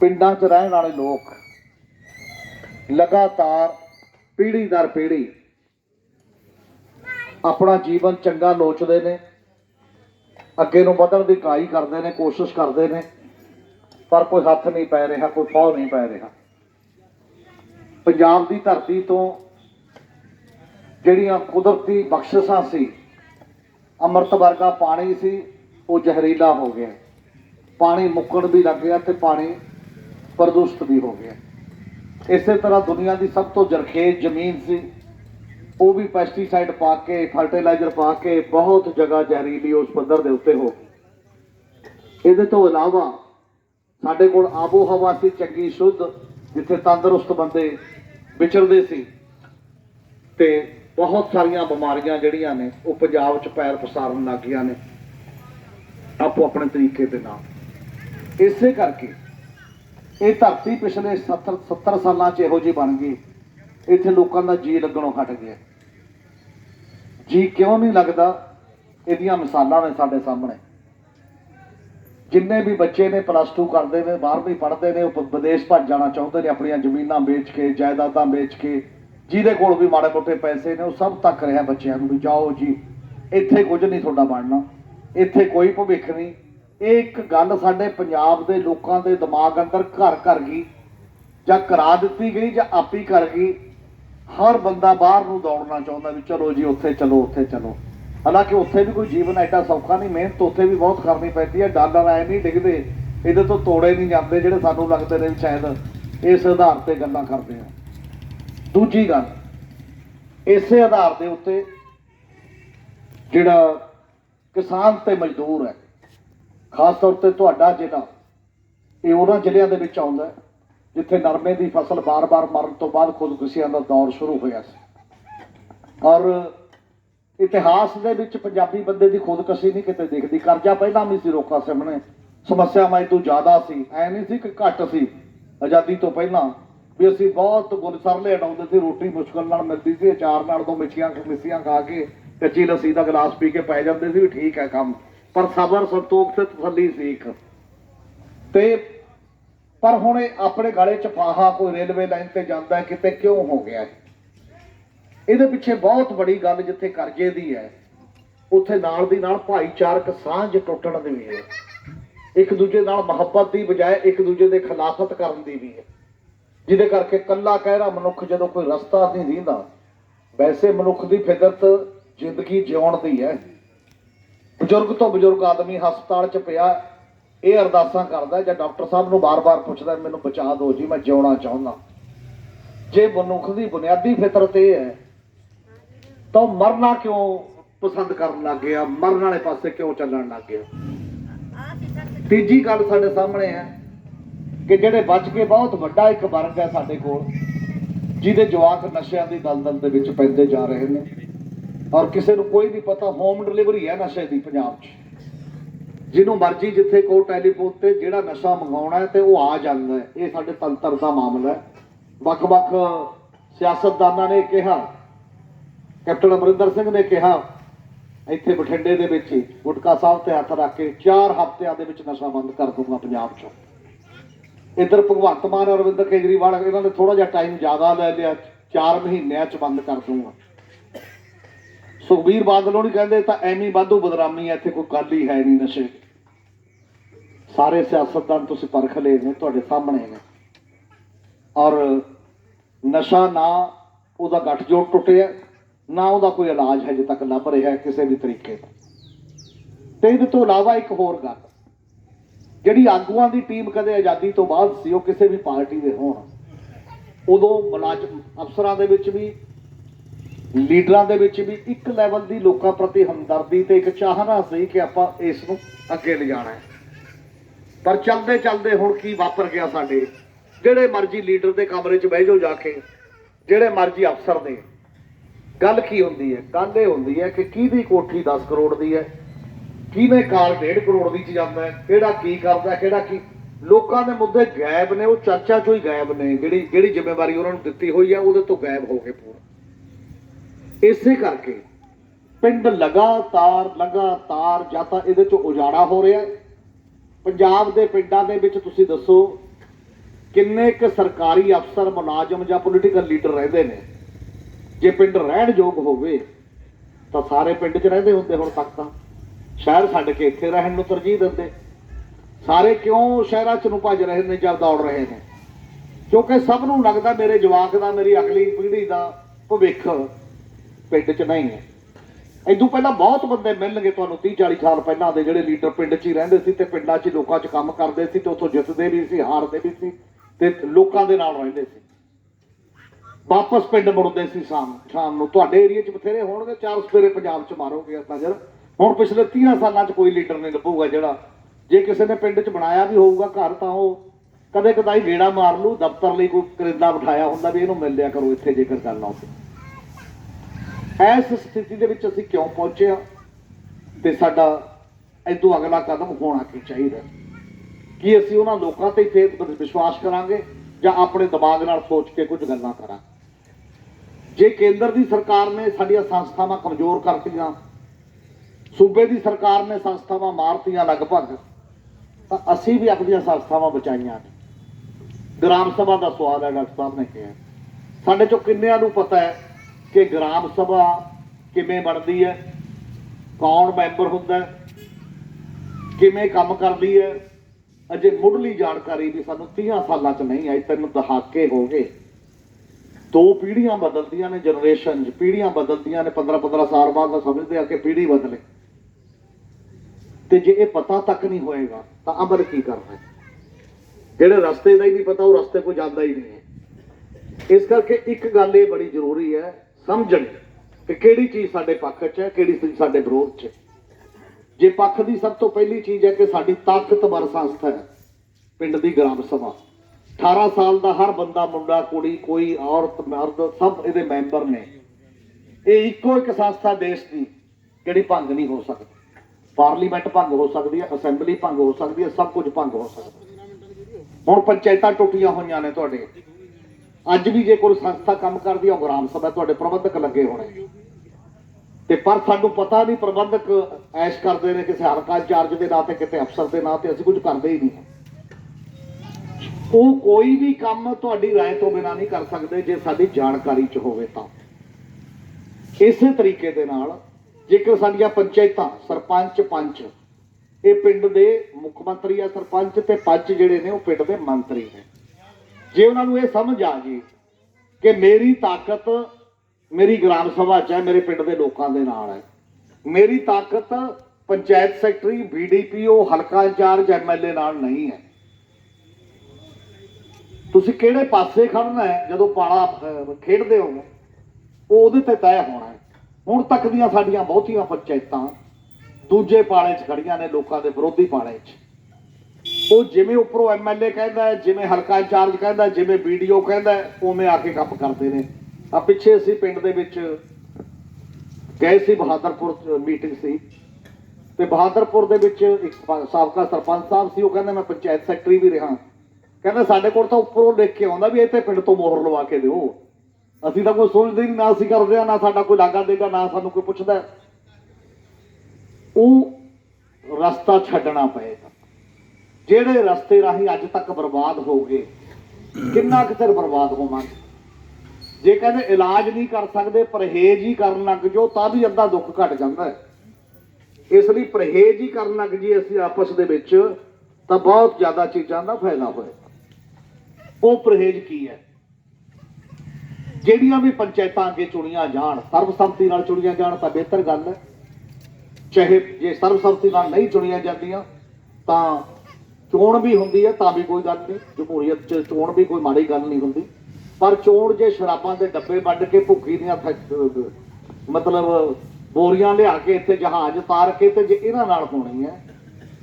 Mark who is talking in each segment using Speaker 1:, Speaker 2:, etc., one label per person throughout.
Speaker 1: ਪਿੰਡਾਂ 'ਚ ਰਹਿਣ ਵਾਲੇ ਲੋਕ ਲਗਾਤਾਰ ਪੀੜ੍ਹੀ ਦਰ ਪੀੜ੍ਹੀ ਆਪਣਾ ਜੀਵਨ ਚੰਗਾ ਲੋਚਦੇ ਨੇ, ਅੱਗੇ ਨੂੰ ਵਧਣ ਦੀ ਕਾਈ ਕਰਦੇ ਨੇ, ਕੋਸ਼ਿਸ਼ ਕਰਦੇ ਨੇ, ਪਰ ਕੋਈ ਹੱਥ ਨਹੀਂ ਪੈ ਰਿਹਾ, ਕੋਈ ਫੌ ਨਹੀਂ ਪੈ ਰਿਹਾ। ਪੰਜਾਬ ਦੀ ਧਰਤੀ ਤੋਂ ਜਿਹੜੀਆਂ ਕੁਦਰਤੀ ਬਖਸ਼ਿਸ਼ਾਂ ਸੀ, ਅੰਮ੍ਰਿਤ ਵਰਗਾ ਪਾਣੀ ਸੀ, ਉਹ ਜ਼ਹਿਰੀਲਾ ਹੋ ਗਿਆ। ਪਾਣੀ ਮੁੱਕਣ ਵੀ ਲੱਗ ਗਿਆ ਤੇ ਪਾਣੀ ਪ੍ਰਦੂਸ਼ਿਤ ਵੀ ਹੋ ਗਿਆ ਇਸੇ ਤਰ੍ਹਾਂ ਦੁਨੀਆ ਦੀ ਸਭ ਤੋਂ ਜਰਖੇਜ਼ ਜ਼ਮੀਨ ਸੀ। ਉਹ ਵੀ ਪੈਸਟੀਸਾਈਡ ਪਾ ਕੇ ਫਰਟੀਲਾਈਜ਼ਰ ਪਾ ਕੇ, ਬਹੁਤ ਜਗ੍ਹਾ ਜ਼ਹਿਰੀਲੀ ਉਸ ਪੱਧਰ ਦੇ ਉੱਤੇ ਹੋ ਗਈ। ਇਹਦੇ ਤੋਂ ਇਲਾਵਾ ਸਾਡੇ ਕੋਲ ਆਬੋ ਹਵਾ ਸੀ, ਚੰਗੀ, ਸ਼ੁੱਧ, ਜਿੱਥੇ ਤੰਦਰੁਸਤ ਬੰਦੇ ਵਿਚਰਦੇ ਸੀ। ਤੇ ਬਹੁਤ ਸਾਰੀਆਂ ਬਿਮਾਰੀਆਂ ਜਿਹੜੀਆਂ ਨੇ, ਉਹ ਪੰਜਾਬ 'ਚ ਪੈਰ ਪਸਾਰਨ ਲੱਗ ਗਈਆਂ ਨੇ। ਆਪੋ ਆਪਣੇ ਤਰੀਕੇ ਦੇ ਨਾਲ। ਇਸੇ ਕਰਕੇ ਇਹ ਧਰਤੀ ਪਿਛਲੇ 70 70 ਸਾਲਾਂ 'ਚ ਇਹੋ ਜਿਹੀ ਬਣ ਗਈ। ਇੱਥੇ ਲੋਕਾਂ ਦਾ ਜੀ ਲੱਗਣੋਂ ਹਟ ਗਿਆ। ਜੀ ਕਿਉਂ ਨਹੀਂ ਲੱਗਦਾ? ਇਹਦੀਆਂ ਮਿਸਾਲਾਂ ਨੇ ਸਾਡੇ ਸਾਹਮਣੇ। ਜਿੰਨੇ ਵੀ ਬੱਚੇ ਨੇ ਪਲੱਸ 2 ਕਰਦੇ ਨੇ 12ਵੀਂ ਪੜ੍ਹਦੇ ਨੇ ਉਹ ਵਿਦੇਸ਼ ਭੱਜ ਜਾਣਾ ਚਾਹੁੰਦੇ ਨੇ, ਆਪਣੀਆਂ ਜ਼ਮੀਨਾਂ ਵੇਚ ਕੇ, ਜਾਇਦਾਦਾਂ ਵੇਚ ਕੇ, ਜਿਹਦੇ ਕੋਲ ਵੀ ਮਾੜੇ ਮੋਟੇ ਪੈਸੇ ਨੇ, ਉਹ ਸਭ ਤੱਕ ਰਿਹਾ ਬੱਚਿਆਂ ਨੂੰ ਵੀ, ਜਾਓ ਜੀ, ਇੱਥੇ ਕੁਝ ਨਹੀਂ ਤੁਹਾਡਾ ਬਣਨਾ, ਇੱਥੇ ਕੋਈ ਭਵਿੱਖ ਨਹੀਂ ਇਹ ਇੱਕ ਗੱਲ ਸਾਡੇ ਪੰਜਾਬ ਦੇ ਲੋਕਾਂ ਦੇ ਦਿਮਾਗ ਅੰਦਰ ਘਰ ਘਰ ਗਈ, ਜਾਂ ਕਰਾ ਦਿੱਤੀ ਗਈ, ਜਾਂ ਆਪੀ ਕਰ ਗਈ। ਹਰ ਬੰਦਾ ਬਾਹਰ ਨੂੰ ਦੌੜਨਾ ਚਾਹੁੰਦਾ ਵੀ ਚਲੋ ਜੀ, ਉੱਥੇ ਚਲੋ ਉੱਥੇ ਚਲੋ। ਹਾਲਾਂਕਿ ਉੱਥੇ ਵੀ ਕੋਈ ਜੀਵਨ ਐਡਾ ਸੌਖਾ ਨਹੀਂ, ਮਿਹਨਤ ਉੱਥੇ ਵੀ ਬਹੁਤ ਕਰਨੀ ਪੈਂਦੀ ਹੈ। ਡਾਲਰ ਐ ਨਹੀਂ ਡਿੱਗਦੇ, ਇਹਦੇ ਤੋਂ ਤੋੜੇ ਨਹੀਂ ਜਾਂਦੇ ਜਿਹੜੇ ਸਾਨੂੰ ਲੱਗਦੇ ਨੇ ਸ਼ਾਇਦ ਇਸ ਆਧਾਰ ਤੇ ਗੱਲਾਂ ਕਰਦੇ ਆ। ਦੂਜੀ ਗੱਲ, ਇਸੇ ਆਧਾਰ ਦੇ ਉੱਤੇ ਜਿਹੜਾ ਕਿਸਾਨ ਤੇ ਮਜ਼ਦੂਰ ਹੈ ਖਾਸ ਤੌਰ ਤੇ ਤੁਹਾਡਾ ਜ਼ਿਲ੍ਹਾ ਇਹ ਉਹਨਾਂ ਜ਼ਿਲ੍ਹਿਆਂ ਦੇ ਵਿੱਚ ਆਉਂਦਾ ਜਿੱਥੇ ਨਰਮੇ ਦੀ ਫਸਲ ਬਾਰ-ਬਾਰ ਮਰਨ ਤੋਂ ਬਾਅਦ ਖੁਦਕੁਸ਼ੀਆਂ ਦਾ ਦੌਰ ਸ਼ੁਰੂ ਹੋਇਆ ਸੀ। ਔਰ ਇਤਿਹਾਸ ਦੇ ਵਿੱਚ ਪੰਜਾਬੀ ਬੰਦੇ ਦੀ ਖੁਦਕੁਸ਼ੀ ਨਹੀਂ ਕਿਤੇ ਦਿਖਦੀ। ਕਰਜ਼ਾ ਪਹਿਲਾਂ ਵੀ ਸੀ ਲੋਕਾਂ ਸਾਹਮਣੇ। ਸਮੱਸਿਆਵਾਂ ਇਹ ਤੋਂ ਜ਼ਿਆਦਾ ਸੀ। ਐ ਨਹੀਂ ਸੀ ਕਿ ਘੱਟ ਸੀ। ਆਜ਼ਾਦੀ ਤੋਂ ਪਹਿਲਾਂ ਵੀ ਅਸੀਂ ਬਹੁਤ ਗੁਲਸਰਲੇ ਉਡਾਉਂਦੇ ਸੀ। ਰੋਟੀ ਮੁਸ਼ਕਲ ਨਾਲ ਮਿਲਦੀ ਸੀ, ਅਚਾਰ ਨਾਲ ਦੋ ਮਿੱਠੀਆਂ ਮਿੱਸੀਆਂ ਖਾ ਕੇ ਕੱਚੀ ਲੱਸੀ ਦਾ ਗਲਾਸ ਪੀ ਕੇ ਪੈ ਜਾਂਦੇ ਸੀ ਵੀ ਠੀਕ ਹੈ ਕੰਮ। ਪਰ ਸਬਰ ਸੰਤੋਖ ਤੇ ਤਸੱਲੀ ਸੀ ਤੇ ਪਰ ਹੁਣ ਇਹ ਆਪਣੇ ਗਾਲੇ ਚ ਫਾਹਾ ਕੋਈ ਰੇਲਵੇ ਲਾਈਨ ਤੇ ਜਾਂਦਾ ਕਿਤੇ ਕਿਉਂ ਹੋ ਗਿਆ ਇਹਦੇ ਪਿੱਛੇ ਬਹੁਤ ਬੜੀ ਗੱਲ ਜਿੱਥੇ ਕਰਜ਼ੇ ਦੀ ਹੈ, ਉੱਥੇ ਨਾਲ ਦੀ ਨਾਲ ਭਾਈਚਾਰਕ ਸਾਂਝ ਟੁੱਟਣ ਦੀ ਵੀ ਹੈ। ਇੱਕ ਦੂਜੇ ਨਾਲ ਮੁਹੱਬਤ ਦੀ ਬਜਾਏ ਇੱਕ ਦੂਜੇ ਦੇ ਖਿਲਾਫਤ ਕਰਨ ਦੀ ਵੀ ਹੈ। ਜਿਹਦੇ ਕਰਕੇ ਕੱਲਾ ਕਹਿਰਾ ਮਨੁੱਖ ਜਦੋਂ ਕੋਈ ਰਸਤਾ ਨਹੀਂ ਦਿੰਦਾ, ਵੈਸੇ ਮਨੁੱਖ ਦੀ ਫਿਤਰਤ ਜ਼ਿੰਦਗੀ ਜਿਉਣ ਦੀ ਹੈ। ਬਜ਼ੁਰਗ ਤੋਂ ਬਜ਼ੁਰਗ ਆਦਮੀ ਹਸਪਤਾਲ 'ਚ ਪਿਆ, ਇਹ ਅਰਦਾਸਾਂ ਕਰਦਾ ਜਾਂ ਡਾਕਟਰ ਸਾਹਿਬ ਨੂੰ ਬਾਰ-ਬਾਰ ਪੁੱਛਦਾ, ਮੈਨੂੰ ਬਚਾ ਦਿਓ ਜੀ, ਮੈਂ ਜਿਉਣਾ ਚਾਹੁੰਦਾ ਜੇ ਮਨੁੱਖ ਦੀ ਬੁਨਿਆਦੀ ਫਿਤਰਤ ਇਹ ਹੈ, ਤਾਂ ਮਰਨਾ ਕਿਉਂ ਪਸੰਦ ਕਰਨ ਲੱਗ ਗਿਆ? ਮਰਨ ਵਾਲੇ ਪਾਸੇ ਕਿਉਂ ਚੱਲਣ ਲੱਗ ਗਿਆ? ਤੀਜੀ ਗੱਲ ਸਾਡੇ ਸਾਹਮਣੇ ਹੈ ਕਿ ਜਿਹੜੇ ਬਚ ਕੇ ਬਹੁਤ ਵੱਡਾ ਇੱਕ ਵਰਗ ਹੈ ਸਾਡੇ ਕੋਲ, ਜਿਹਦੇ ਜਵਾਕ ਨਸ਼ਿਆਂ ਦੀ ਦਲਦਲ ਦੇ ਵਿੱਚ ਪੈਂਦੇ ਜਾ ਰਹੇ ਨੇ। ਔਰ ਕਿਸੇ ਨੂੰ ਕੋਈ ਨਹੀਂ ਪਤਾ ਹੋਮ ਡਿਲੀਵਰੀ ਹੈ ਨਸ਼ੇ ਦੀ ਪੰਜਾਬ 'ਚ। ਜਿਹਨੂੰ ਮਰਜ਼ੀ ਜਿੱਥੇ ਕੋ ਟੈਲੀਫੋਨ ਤੇ ਜਿਹੜਾ ਨਸ਼ਾ ਮੰਗਾਉਣਾ ਹੈ ਤੇ ਉਹ ਆ ਜਾਂਦਾ ਹੈ। ਇਹ ਸਾਡੇ ਤੰਤਰ ਦਾ ਮਾਮਲਾ ਹੈ। ਵੱਖ-ਵੱਖ ਸਿਆਸਤਦਾਨਾਂ ਨੇ ਕਿਹਾ, ਕੈਪਟਨ ਅਮਰਿੰਦਰ ਸਿੰਘ ਨੇ ਕਿਹਾ, ਇੱਥੇ ਬਠਿੰਡੇ ਦੇ ਵਿੱਚ ਹੀ ਗੁਟਕਾ ਸਾਹਿਬ ਤੇ ਹੱਥ ਰੱਖ ਕੇ 4 ਹਫ਼ਤਿਆਂ ਦੇ ਵਿੱਚ ਨਸ਼ਾ ਬੰਦ ਕਰ ਦੂੰਗਾ ਪੰਜਾਬ 'ਚੋਂ। ਇੱਧਰ ਭਗਵੰਤ ਮਾਨ ਅਰਵਿੰਦ ਕੇਜਰੀਵਾਲ, ਇਹਨਾਂ ਨੇ ਥੋੜਾ ਜਿਹਾ ਟਾਈਮ ਜ਼ਿਆਦਾ ਲੈ ਲਿਆ 4 ਮਹੀਨਿਆਂ 'ਚ ਬੰਦ ਕਰ ਦੂੰਗਾ ਸੁਖਬੀਰ ਬਾਦਲ ਨਹੀਂ ਕਹਿੰਦੇ, ਤਾਂ ਐਵੇਂ ਵਾਧੂ ਬਦਨਾਮੀ ਹੈ, ਇੱਥੇ ਕੋਈ ਗੱਲ ਹੀ ਹੈ ਨਹੀਂ ਨਸ਼ੇ। ਸਾਰੇ ਸਿਆਸਤਦਾਨ ਤੁਸੀਂ ਪਰਖ ਲਏ ਨੇ, ਤੁਹਾਡੇ ਸਾਹਮਣੇ ਨੇ। ਔਰ ਨਸ਼ਾ ਨਾ ਉਹਦਾ ਗੱਠਜੋੜ ਟੁੱਟਿਆ, ਨਾ ਉਹਦਾ ਕੋਈ ਇਲਾਜ ਹਜੇ ਤੱਕ ਲੱਭ ਰਿਹਾ ਕਿਸੇ ਵੀ ਤਰੀਕੇ ਦਾ ਤੇ ਇਹਦੇ ਤੋਂ ਇਲਾਵਾ ਇੱਕ ਹੋਰ ਗੱਲ, ਜਿਹੜੀ ਆਗੂਆਂ ਦੀ ਟੀਮ ਕਦੇ ਆਜ਼ਾਦੀ ਤੋਂ ਬਾਅਦ ਸੀ, ਉਹ ਕਿਸੇ ਵੀ ਪਾਰਟੀ ਦੇ ਹੋਣ। ਉਦੋਂ ਮੁਲਾਜ਼ਮ ਅਫਸਰਾਂ ਦੇ ਵਿੱਚ ਵੀ ਲੀਡਰਾਂ ਦੇ ਵਿੱਚ ਵੀ ਇੱਕ ਲੈਵਲ ਦੀ ਲੋਕਾਂ ਪ੍ਰਤੀ ਹਮਦਰਦੀ ਤੇ ਇੱਕ ਚਾਹਨਾ ਸੀ ਕਿ ਆਪਾਂ ਇਸ ਨੂੰ ਅੱਗੇ ਲਿਜਾਣਾ ਹੈ। ਪਰ ਚੱਲਦੇ ਚੱਲਦੇ ਹੁਣ ਕੀ ਵਾਪਰ ਗਿਆ ਸਾਡੇ? ਜਿਹੜੇ ਮਰਜ਼ੀ ਲੀਡਰ ਦੇ ਕਮਰੇ 'ਚ ਬਹਿ ਜਾਓ ਜਾ ਕੇ, ਜਿਹੜੇ ਮਰਜ਼ੀ ਅਫਸਰ ਨੇ। ਗੱਲ ਕੀ ਹੁੰਦੀ ਹੈ? ਗੱਲ ਇਹ ਹੁੰਦੀ ਹੈ ਕਿ ਕਿਹਦੀ ਕੋਠੀ 10 ਕਰੋੜ ਦੀ ਹੈ? ਕਿਹਨੇ ਕਾਰ 1.5 ਕਰੋੜ ਦੀ ਚ ਜਾਂਦਾ ਕਿਹੜਾ ਕੀ ਕਰਦਾ ਕਿਹੜਾ ਕੀ? ਲੋਕਾਂ ਦੇ ਮੁੱਦੇ ਗਾਇਬ ਨੇ, ਉਹ ਚਰਚਾ ਚੋਂ ਹੀ ਗਾਇਬ ਨੇ। ਜਿਹੜੀ ਜਿਹੜੀ ਜ਼ਿੰਮੇਵਾਰੀ ਉਹਨਾਂ ਨੂੰ ਦਿੱਤੀ ਹੋਈ ਹੈ, ਉਹਦੇ ਤੋਂ ਗਾਇਬ ਹੋ ਗਏ ਪੂਰਾ। ਇਸੇ ਕਰਕੇ ਪਿੰਡ ਲਗਾਤਾਰ ਲਗਾਤਾਰ ਜਾਂ ਤਾਂ ਇਹਦੇ ਚੋਂ ਉਜਾੜਾ ਹੋ ਰਿਹਾ ਹੈ। ਪੰਜਾਬ ਦੇ ਪਿੰਡਾਂ ਦੇ ਵਿੱਚ ਤੁਸੀਂ ਦੱਸੋ, ਕਿੰਨੇ ਕੁ ਸਰਕਾਰੀ ਅਫਸਰ, ਮੁਲਾਜ਼ਮ ਜਾਂ ਪੋਲੀਟੀਕਲ ਲੀਡਰ ਰਹਿੰਦੇ ਨੇ? ਜੇ ਪਿੰਡ ਰਹਿਣ ਯੋਗ ਹੋਵੇ, ਤਾਂ ਸਾਰੇ ਪਿੰਡ 'ਚ ਰਹਿੰਦੇ ਹੁੰਦੇ ਹੁਣ ਤੱਕ ਤਾਂ। ਸ਼ਹਿਰ ਛੱਡ ਕੇ ਇੱਥੇ ਰਹਿਣ ਨੂੰ ਤਰਜੀਹ ਦਿੰਦੇ। ਸਾਰੇ ਕਿਉਂ ਸ਼ਹਿਰਾਂ 'ਚ ਨੂੰ ਭੱਜ ਰਹੇ ਨੇ ਜਾਂ ਦੌੜ ਰਹੇ ਨੇ? ਕਿਉਂਕਿ ਸਭ ਨੂੰ ਲੱਗਦਾ ਮੇਰੇ ਜਵਾਕ ਦਾ, ਮੇਰੀ ਅਗਲੀ ਪੀੜ੍ਹੀ ਦਾ ਭਵਿੱਖ ਪਿੰਡ 'ਚ ਨਹੀਂ ਹੈ। ਇਦੋਂ ਪਹਿਲਾਂ ਬਹੁਤ ਬੰਦੇ ਮਿਲਣਗੇ ਤੁਹਾਨੂੰ 30 40 ਸਾਲ ਪਹਿਲਾਂ ਦੇ ਜਿਹੜੇ ਲੀਡਰ ਪਿੰਡ 'ਚ ਹੀ ਰਹਿੰਦੇ ਸੀ ਤੇ ਪਿੰਡਾਂ 'ਚ ਲੋਕਾਂ 'ਚ ਕੰਮ ਕਰਦੇ ਸੀ ਤੇ ਉੱਥੋਂ ਜਿੱਤਦੇ ਵੀ ਸੀ, ਹਾਰਦੇ ਵੀ ਸੀ ਤੇ ਲੋਕਾਂ ਦੇ ਨਾਲ ਰਹਿੰਦੇ ਸੀ। ਵਾਪਸ ਪਿੰਡ ਮੁੜਦੇ ਸੀ ਸ਼ਾਮ ਸ਼ਾਮ ਨੂੰ। ਤੁਹਾਡੇ ਏਰੀਆ 'ਚ ਬਥੇਰੇ ਹੋਣਗੇ, ਚਾਰ ਸਵੇਰੇ ਪੰਜਾਬ 'ਚ ਮਾਰੋਗੇ ਨਜ਼ਰ ਹੁਣ ਪਿਛਲੇ 30 ਸਾਲਾਂ 'ਚ ਕੋਈ ਲੀਡਰ ਨਹੀਂ ਲੱਭੂਗਾ ਜਿਹੜਾ। ਜੇ ਕਿਸੇ ਨੇ ਪਿੰਡ 'ਚ ਬਣਾਇਆ ਵੀ ਹੋਊਗਾ ਘਰ ਤਾਂ ਉਹ ਕਦੇ ਕਦਾਈ ਗੇੜਾ ਮਾਰ ਲੂ ਦਫ਼ਤਰ ਲਈ ਕੋਈ ਕਰਿੰਦਾ ਬਿਠਾਇਆ ਹੁੰਦਾ ਵੀ ਇਹਨੂੰ ਮਿਲ ਲਿਆ ਕਰੋ ਇੱਥੇ ਜੇਕਰ ਗੱਲ ਆਉਂਦੀ। ਇਸ ਸਥਿਤੀ ਦੇ ਵਿੱਚ ਅਸੀਂ ਕਿਉਂ ਪਹੁੰਚੇ ਹਾਂ? ਤੇ ਸਾਡਾ ਇਦੋਂ ਅਗਲਾ ਕਦਮ ਹੋਣਾ ਕੀ ਚਾਹੀਦਾ? ਕੀ ਅਸੀਂ ਉਹਨਾਂ ਲੋਕਾਂ ਤੇ ਫੇਰ ਵਿਸ਼ਵਾਸ ਕਰਾਂਗੇ ਜਾਂ ਆਪਣੇ ਦਿਮਾਗ ਨਾਲ ਸੋਚ ਕੇ ਕੁਝ ਗੱਲਾਂ ਕਰਾਂਗੇ? ਜੇ ਕੇਂਦਰ ਦੀ ਸਰਕਾਰ ਨੇ ਸਾਡੀਆਂ ਸੰਸਥਾਵਾਂ ਕਮਜ਼ੋਰ ਕਰਤੀਆਂ, ਸੂਬੇ ਦੀ ਸਰਕਾਰ ਨੇ ਸੰਸਥਾਵਾਂ ਮਾਰਤੀਆਂ ਲਗਭਗ, ਤਾਂ ਅਸੀਂ ਵੀ ਆਪਣੀਆਂ ਸੰਸਥਾਵਾਂ ਬਚਾਈਆਂ ਨੇ। ਗ੍ਰਾਮ ਸਭਾ ਦਾ ਸਵਾਲ ਹੈ, ਡਾਕਟਰ ਸਾਹਿਬ ਨੇ ਕਿਹਾ। ਸਾਡੇ ਚੋਂ ਕਿੰਨਿਆਂ ਨੂੰ ਪਤਾ ਹੈ ਕਿ ਗ੍ਰਾਮ ਸਭਾ ਕਿਵੇਂ ਬਣਦੀ ਹੈ? ਕੌਣ ਮੈਂਬਰ ਹੁੰਦਾ ਕਿਵੇਂ ਕੰਮ ਕਰਦੀ ਹੈ? ਅਜੇ ਮੁੱਢਲੀ ਜਾਣਕਾਰੀ ਵੀ ਸਾਨੂੰ 30 ਸਾਲਾਂ 'ਚ ਨਹੀਂ ਆਈ, ਤਿੰਨ ਦਹਾਕੇ ਹੋ ਗਏ। ਦੋ ਪੀੜ੍ਹੀਆਂ ਬਦਲਦੀਆਂ ਨੇ ਜਨਰੇਸ਼ਨ 'ਚ ਪੀੜ੍ਹੀਆਂ ਬਦਲਦੀਆਂ ਨੇ 15 15 ਸਾਲ ਬਾਅਦ ਤਾਂ ਸਮਝਦੇ ਆ ਕਿ ਪੀੜ੍ਹੀ ਬਦਲੇ। ਤੇ ਜੇ ਇਹ ਪਤਾ ਤੱਕ ਨਹੀਂ ਹੋਏਗਾ, ਤਾਂ ਅਮਰ ਕੀ ਕਰਨਾ ਜਿਹੜੇ ਰਸਤੇ ਦਾ ਹੀ ਨਹੀਂ ਪਤਾ, ਉਹ ਰਸਤੇ ਕੋ ਜਾਂਦਾ ਹੀ ਨਹੀਂ ਹੈ। ਇਸ ਕਰਕੇ ਇੱਕ ਗੱਲ ਇਹ ਬੜੀ ਜ਼ਰੂਰੀ ਹੈ ਸਮਝਣ ਕਿ ਕਿਹੜੀ ਚੀਜ਼ ਸਾਡੇ ਪੱਖ 'ਚ ਹੈ, ਕਿਹੜੀ ਚੀਜ਼ ਸਾਡੇ ਵਿਰੋਧ 'ਚ ਹੈ। ਜੇ ਪੱਖ ਦੀ ਸਭ ਤੋਂ ਪਹਿਲੀ ਚੀਜ਼ ਹੈ ਕਿ ਸਾਡੀ ਤਾਕਤਵਰ ਸੰਸਥਾ ਹੈ, ਪਿੰਡ ਦੀ ਗ੍ਰਾਮ ਸਭਾ। 18 ਸਾਲ ਦਾ ਹਰ ਬੰਦਾ, ਮੁੰਡਾ, ਕੁੜੀ, ਕੋਈ ਔਰਤ, ਮਰਦ, ਸਭ ਇਹਦੇ ਮੈਂਬਰ ਨੇ। ਇਹ ਇੱਕੋ ਇੱਕ ਸੰਸਥਾ ਦੇਸ਼ ਦੀ ਜਿਹੜੀ ਭੰਗ ਨਹੀਂ ਹੋ ਸਕਦੀ। ਪਾਰਲੀਮੈਂਟ ਭੰਗ ਹੋ ਸਕਦੀ ਹੈ, ਅਸੈਂਬਲੀ ਭੰਗ ਹੋ ਸਕਦੀ ਹੈ, ਸਭ ਕੁਝ ਭੰਗ ਹੋ ਸਕਦਾ। ਹੁਣ ਪੰਚਾਇਤਾਂ ਟੁੱਟੀਆਂ ਹੋਈਆਂ ਨੇ ਤੁਹਾਡੇ। ਅੱਜ ਵੀ ਜੇ ਕੋਈ ਸੰਸਥਾ ਕੰਮ ਕਰਦੀ ਹੈ ਉਹ ਗ੍ਰਾਮ ਸਭਾ ਤੁਹਾਡੇ ਪ੍ਰਬੰਧਕ ਲੱਗੇ ਹੋਣੇ ਤੇ ਪਰ ਸਾਨੂੰ ਪਤਾ ਨਹੀਂ ਪ੍ਰਬੰਧਕ ਐਸ਼ ਕਰਦੇ ਨੇ ਕਿਸੇ ਹਲਕਾ ਇੰਚਾਰਜ ਦੇ ਨਾਂ ਤੇ ਕਿਤੇ ਅਫਸਰ ਦੇ ਨਾਂ ਤੇ ਅਸੀਂ ਕੁਝ ਕਰਦੇ ਹੀ ਨਹੀਂ ਉਹ ਕੋਈ ਵੀ ਕੰਮ ਤੁਹਾਡੀ رائے ਤੋਂ ਬਿਨਾ ਨਹੀਂ ਕਰ ਸਕਦੇ ਜੇ ਸਾਡੀ ਜਾਣਕਾਰੀ 'ਚ ਹੋਵੇ ਤਾਂ ਇਸੇ ਤਰੀਕੇ ਦੇ ਨਾਲ ਜੇਕਰ ਸਾਡੀਆਂ ਪੰਚਾਇਤਾਂ ਸਰਪੰਚ ਪੰਚ ਇਹ ਪਿੰਡ ਦੇ ਮੁੱਖ ਮੰਤਰੀ ਆ ਸਰਪੰਚ ਤੇ ਪੰਚ ਜਿਹੜੇ ਨੇ ਉਹ ਪਿੰਡ ਦੇ ਮੰਤਰੀ ਨੇ ਜੇ ਉਹਨਾਂ ਨੂੰ ਇਹ ਸਮਝ ਆ ਗਈ ਕਿ ਮੇਰੀ ਤਾਕਤ ਮੇਰੀ ਗ੍ਰਾਮ ਸਭਾ ਚ ਹੈ, ਮੇਰੇ ਪਿੰਡ ਦੇ ਲੋਕਾਂ ਦੇ ਨਾਲ ਹੈ। ਮੇਰੀ ਤਾਕਤ ਪੰਚਾਇਤ ਸੈਕਟਰੀ ਬੀਡੀਪੀਓ ਹਲਕਾ ਇੰਚਾਰਜ ਐਮਐਲਏ ਨਾਲ ਨਹੀਂ ਹੈ। ਤੁਸੀਂ ਕਿਹੜੇ ਪਾਸੇ ਖੜਨਾ ਹੈ ਜਦੋਂ ਪਾਲਾ ਖੇਡਦੇ ਹੋ? ਉਹ ਉਹਦੇ ਤੇ ਤੈਅ ਹੋਣਾ ਹੈ। ਹੁਣ ਤੱਕ ਦੀਆਂ ਸਾਡੀਆਂ ਬਹੁਤੀਆਂ ਪੰਚਾਇਤਾਂ ਦੂਜੇ ਪਾਲੇ 'ਚ ਖੜੀਆਂ ਨੇ, ਲੋਕਾਂ ਦੇ ਵਿਰੋਧੀ ਪਾਲੇ 'ਚ। ਉਹ ਜਿਵੇਂ ਉੱਪਰੋਂ ਐਮਐਲਏ ਕਹਿੰਦਾ ਜਿਵੇਂ ਹਲਕਾ ਇੰਚਾਰਜ ਕਹਿੰਦਾ ਹੈ, ਜਿਵੇਂ ਵੀਡੀਓ ਕਹਿੰਦਾ ਉਵੇਂ ਆ ਕੇ ਕੰਮ ਕਰਦੇ ਨੇ। ਆ ਪਿੱਛੇ ਅਸੀਂ ਪਿੰਡ ਦੇ ਵਿੱਚ ਗਏ ਸੀ ਬਹਾਦਰਪੁਰ ਮੀਟਿੰਗ ਸੀ। ਤੇ ਬਹਾਦਰਪੁਰ ਦੇ ਵਿੱਚ ਇੱਕ ਸਾਬਕਾ ਸਰਪੰਚ ਸਾਹਿਬ ਸੀ ਉਹ ਕਹਿੰਦਾ ਮੈਂ ਪੰਚਾਇਤ ਸੈਕਟਰੀ ਵੀ ਰਿਹਾ। ਕਹਿੰਦਾ ਸਾਡੇ ਕੋਲ ਤਾਂ ਉੱਪਰੋਂ ਲਿਖ ਕੇ ਆਉਂਦਾ ਵੀ ਇੱਥੇ ਪਿੰਡ ਤੋਂ ਮੋਹਰ ਲਵਾ ਕੇ ਦਿਓ। ਅਸੀਂ ਤਾਂ ਕੋਈ ਸੋਚਦੇ ਨਹੀਂ ਨਾ ਅਸੀਂ ਕਰਦੇ ਆ ਨਾ ਸਾਡਾ ਕੋਈ ਲਾਗਾ ਦੇਗਾ ਨਾ ਸਾਨੂੰ ਕੋਈ ਪੁੱਛਦਾ। ਉਹ ਰਸਤਾ ਛੱਡਣਾ ਪਏਗਾ। ਜਿਹੜੇ ਰਸਤੇ ਰਾਹੀਂ ਅੱਜ ਤੱਕ ਬਰਬਾਦ ਹੋ ਗਏ, ਕਿੰਨਾ ਕੁ ਚਿਰ ਬਰਬਾਦ ਹੋਵਾਂਗੇ? ਜੇ ਕਹਿੰਦੇ ਇਲਾਜ ਨਹੀਂ ਕਰ ਸਕਦੇ, ਪਰਹੇਜ਼ ਹੀ ਕਰਨ ਲੱਗ ਜਾਓ, ਤਾਂ ਵੀ ਅੱਧਾ ਦੁੱਖ ਘਟ ਜਾਂਦਾ ਹੈ। ਇਸ ਲਈ ਪਰਹੇਜ਼ ਹੀ ਕਰਨ ਲੱਗ ਜੀ ਅਸੀਂ ਆਪਸ ਦੇ ਵਿੱਚ, ਤਾਂ ਬਹੁਤ ਜ਼ਿਆਦਾ ਚੀਜ਼ਾਂ ਦਾ ਫਾਇਦਾ ਹੋਇਆ। ਉਹ ਪਰਹੇਜ਼ ਕੀ ਹੈ? ਜਿਹੜੀਆਂ ਵੀ ਪੰਚਾਇਤਾਂ ਅੱਗੇ ਚੁਣੀਆਂ ਜਾਣ, ਸਰਬਸੰਮਤੀ ਨਾਲ ਚੁਣੀਆਂ ਜਾਣ, ਤਾਂ ਬਿਹਤਰ ਗੱਲ ਹੈ। ਚਾਹੇ ਜੇ ਸਰਬਸੰਮਤੀ ਨਾਲ ਨਹੀਂ ਚੁਣੀਆਂ ਜਾਂਦੀਆਂ, ਤਾਂ ਚੋਣ ਵੀ ਹੁੰਦੀ ਹੈ ਤਾਂ ਵੀ ਕੋਈ ਗੱਲ ਨਹੀਂ, ਜਮਹੂਰੀਅਤ ਚ ਚੋਣ ਵੀ ਕੋਈ ਮਾੜੀ ਗੱਲ ਨਹੀਂ ਹੁੰਦੀ। ਪਰ ਚੋਣ ਜੇ ਸ਼ਰਾਬਾਂ ਦੇ ਡੱਬੇ ਵੱਢ ਕੇ ਭੁੱਖੀ ਦੀਆਂ ਮਤਲਬ ਬੋਰੀਆਂ ਲਿਆ ਕੇ ਇੱਥੇ ਜਹਾਜ਼ ਤਾਰ ਕੇ ਤੇ ਜੇ ਇਹਨਾਂ ਨਾਲ ਹੋਣੀ ਹੈ,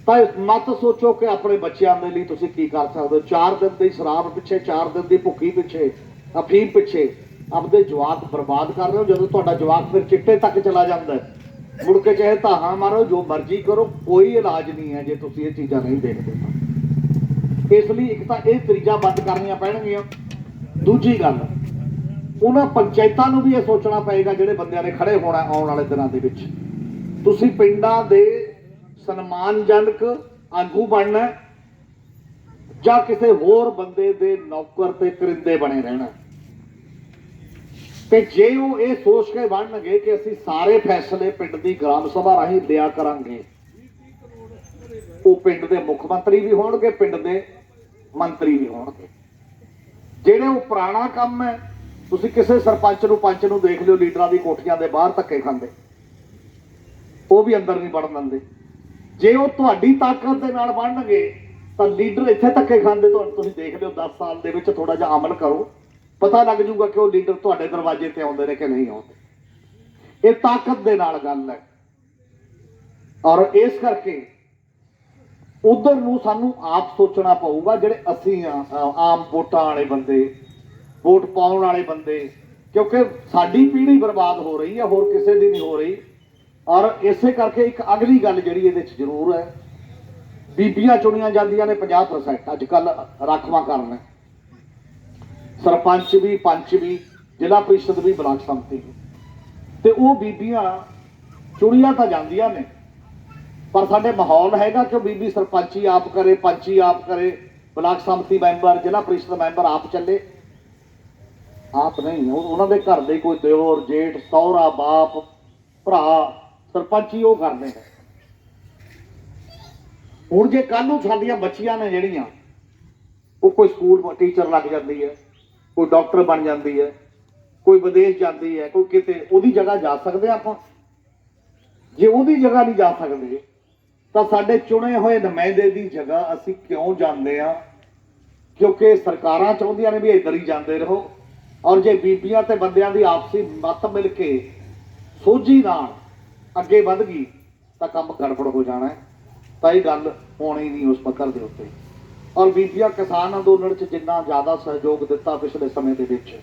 Speaker 1: ਤਾਂ ਮਤ ਸੋਚੋ ਕਿ ਆਪਣੇ ਬੱਚਿਆਂ ਦੇ ਲਈ ਤੁਸੀਂ ਕੀ ਕਰ ਸਕਦੇ ਹੋ। 4 ਦਿਨ ਦੀ ਸ਼ਰਾਬ ਪਿੱਛੇ 4 ਦਿਨ ਦੀ ਭੁੱਖੀ ਪਿੱਛੇ, ਅਫੀਮ ਪਿੱਛੇ, ਆਪਦੇ ਜਵਾਕ ਬਰਬਾਦ ਕਰ ਰਹੇ ਹੋ, ਜਦੋਂ ਤੁਹਾਡਾ ਜਵਾਕ ਫਿਰ ਚਿੱਟੇ ਤੱਕ ਚਲਾ ਜਾਂਦਾ ਹੈ। ਮੁੜ ਕੇ ਚਾਹੇ ਧਾਹਾਂ ਮਾਰੋ, ਜੋ ਮਰਜ਼ੀ ਕਰੋ, ਕੋਈ ਇਲਾਜ ਨਹੀਂ ਹੈ ਜੇ ਤੁਸੀਂ ਇਹ ਚੀਜ਼ਾਂ ਨਹੀਂ ਦੇਖਦੇ। ਤਾਂ ਇਸ ਲਈ ਇੱਕ ਤਾਂ ਇਹ ਤਰੀਜਾ ਬੰਦ ਕਰਨੀਆਂ ਪੈਣਗੀਆਂ। ਦੂਜੀ ਗੱਲ, ਉਹਨਾਂ ਪੰਚਾਇਤਾਂ ਨੂੰ ਵੀ ਇਹ ਸੋਚਣਾ ਪਏਗਾ ਜਿਹੜੇ ਬੰਦਿਆਂ ਨੇ ਖੜੇ ਹੋਣਾ ਆਉਣ ਵਾਲੇ ਦਿਨਾਂ ਦੇ ਵਿੱਚ। ਤੁਸੀਂ ਪਿੰਡਾਂ ਦੇ ਸਨਮਾਨਜਨਕ ਆਗੂ ਬਣਨਾ ਜਾਂ ਕਿਸੇ ਹੋਰ ਬੰਦੇ ਦੇ ਨੌਕਰ ਤੇ ਕਰਿੰਦੇ ਬਣੇ ਰਹਿਣਾ ਤੇ ਜੇ ਉਹ ਇਹ ਸੋਚ ਕੇ ਬਣਨਗੇ ਕਿ ਅਸੀਂ ਸਾਰੇ ਫੈਸਲੇ ਪਿੰਡ ਦੀ ਗ੍ਰਾਮ ਸਭਾ ਰਾਹੀਂ ਲਿਆ ਕਰਾਂਗੇ, ਉਹ ਪਿੰਡ ਦੇ ਮੁੱਖ ਮੰਤਰੀ ਵੀ ਹੋਣਗੇ, ਪਿੰਡ ਦੇ ਮੰਤਰੀ ਵੀ ਹੋਣਗੇ। ਜਿਹੜੇ ਉਹ ਪੁਰਾਣਾ ਕੰਮ ਹੈ, ਤੁਸੀਂ ਕਿਸੇ ਸਰਪੰਚ ਨੂੰ, ਪੰਚ ਨੂੰ ਦੇਖ ਲਿਓ, ਲੀਡਰਾਂ ਦੀ ਕੋਠੀਆਂ ਦੇ ਬਾਹਰ ਧੱਕੇ ਖਾਂਦੇ। ਉਹ ਵੀ ਅੰਦਰ ਨਹੀਂ ਵੜਨ ਦਿੰਦੇ। ਜੇ ਉਹ ਤੁਹਾਡੀ ਤਾਕਤ ਦੇ ਨਾਲ ਬਣਨਗੇ, ਤਾਂ ਲੀਡਰ ਇੱਥੇ ਧੱਕੇ ਖਾਂਦੇ, ਤੁਹਾਨੂੰ ਤੁਸੀਂ ਦੇਖ ਲਿਓ 10 ਸਾਲ ਦੇ ਵਿੱਚ ਥੋੜਾ ਜਿਹਾ ਅਮਲ ਕਰੋ। ਪਤਾ ਲੱਗ ਜੂਗਾ ਕਿ ਉਹ ਲੀਡਰ ਤੁਹਾਡੇ ਦਰਵਾਜ਼ੇ ਤੇ ਆਉਂਦੇ ਨੇ ਕਿ ਨਹੀਂ ਆਉਂਦੇ। ਇਹ ਤਾਕਤ ਦੇ ਨਾਲ ਗੱਲ ਹੈ। ਔਰ ਇਸ ਕਰਕੇ ਉਧਰ ਨੂੰ ਸਾਨੂੰ ਆਪ ਸੋਚਣਾ ਪਊਗਾ, ਜਿਹੜੇ ਅਸੀਂ ਆ ਆਮ ਵੋਟਾਂ ਵਾਲੇ ਬੰਦੇ, ਵੋਟ ਪਾਉਣ ਵਾਲੇ ਬੰਦੇ, ਕਿਉਂਕਿ ਸਾਡੀ ਪੀੜ੍ਹੀ ਬਰਬਾਦ ਹੋ ਰਹੀ ਹੈ, ਹੋਰ ਕਿਸੇ ਦੀ ਨਹੀਂ ਹੋ ਰਹੀ। ਔਰ ਇਸੇ ਕਰਕੇ ਇੱਕ ਅਗਲੀ ਗੱਲ ਜਿਹੜੀ ਇਹਦੇ ਵਿੱਚ ਜ਼ਰੂਰ ਹੈ। ਬੀਬੀਆਂ ਚੁਣੀਆਂ ਜਾਂਦੀਆਂ ਨੇ 50% ਅੱਜ ਕੱਲ ਰਾਖਵਾਂ ਕਰਨ। ਸਰਪੰਚ ਵੀ, ਪੰਚ ਵੀ, ਜ਼ਿਲ੍ਹਾ ਪ੍ਰੀਸ਼ਦ ਵੀ ਬਲਾਕ ਸੰਮਤੀ ਵੀ ਤੇ ਉਹ ਬੀਬੀਆਂ ਚੁਣੀਆਂ ਤਾਂ ਜਾਂਦੀਆਂ ਨੇ, ਪਰ ਸਾਡੇ ਮਾਹੌਲ ਹੈਗਾ ਕਿ ਉਹ ਬੀਬੀ ਸਰਪੰਚੀ ਆਪ ਕਰੇ, ਪੰਚੀ ਆਪ ਕਰੇ, ਬਲਾਕ ਸੰਮਤੀ ਮੈਂਬਰ, ਜ਼ਿਲ੍ਹਾ ਪ੍ਰੀਸ਼ਦ ਮੈਂਬਰ ਆਪ ਚੱਲੇ। ਆਪ ਨਹੀਂ, ਉਹ- ਉਹਨਾਂ ਦੇ ਘਰ ਦੇ ਕੋਈ ਦਿਓਰ, ਜੇਠ, ਸਹੁਰਾ, ਬਾਪ, ਭਰਾ, ਸਰਪੰਚੀ ਉਹ ਕਰਦੇ ਨੇ। ਹੁਣ ਜੇ ਕੱਲ ਨੂੰ ਸਾਡੀਆਂ ਬੱਚੀਆਂ ਨੇ ਜਿਹੜੀਆਂ, ਉਹ ਕੋਈ ਸਕੂਲ ਟੀਚਰ ਲੱਗ ਜਾਂਦੀ ਹੈ। ਕੋਈ ਡਾਕਟਰ ਬਣ ਜਾਂਦੀ ਹੈ, ਕੋਈ ਵਿਦੇਸ਼ ਜਾਂਦੀ ਹੈ, ਕੋਈ ਕਿਤੇ ਉਹਦੀ ਜਗ੍ਹਾ ਜਾ ਸਕਦੇ ਹਾਂ ਆਪਾਂ? ਜੇ ਉਹਦੀ ਜਗ੍ਹਾ ਨਹੀਂ ਜਾ ਸਕਦੇ, ਤਾਂ ਸਾਡੇ ਚੁਣੇ ਹੋਏ ਨੁਮਾਇੰਦੇ ਦੀ ਜਗ੍ਹਾ ਅਸੀਂ ਕਿਉਂ ਜਾਂਦੇ ਆ ਕਿਉਂਕਿ ਸਰਕਾਰਾਂ ਚਾਹੁੰਦੀਆਂ ਨੇ ਵੀ ਇੱਧਰ ਹੀ ਜਾਂਦੇ ਰਹੋ। ਔਰ ਜੇ ਬੀਬੀਆਂ ਤੇ ਬੰਦਿਆਂ ਦੀ ਆਪਸੀ ਮਤ ਮਿਲ ਕੇ ਸੋਝੀ ਨਾਲ ਅੱਗੇ ਵੱਧ ਗਈ, ਤਾਂ ਕੰਮ ਗੜਬੜ ਹੋ ਜਾਣਾ ਤਾਂ ਇਹ ਗੱਲ ਹੋਣੀ ਨਹੀਂ ਉਸ ਪੱਧਰ ਦੇ ਉੱਤੇ। ਔਰ ਬੀਬੀਆਂ ਕਿਸਾਨ ਅੰਦੋਲਨ 'ਚ ਜਿੰਨਾ ਜ਼ਿਆਦਾ ਸਹਿਯੋਗ ਦਿੱਤਾ ਪਿਛਲੇ ਸਮੇਂ ਦੇ ਵਿੱਚ,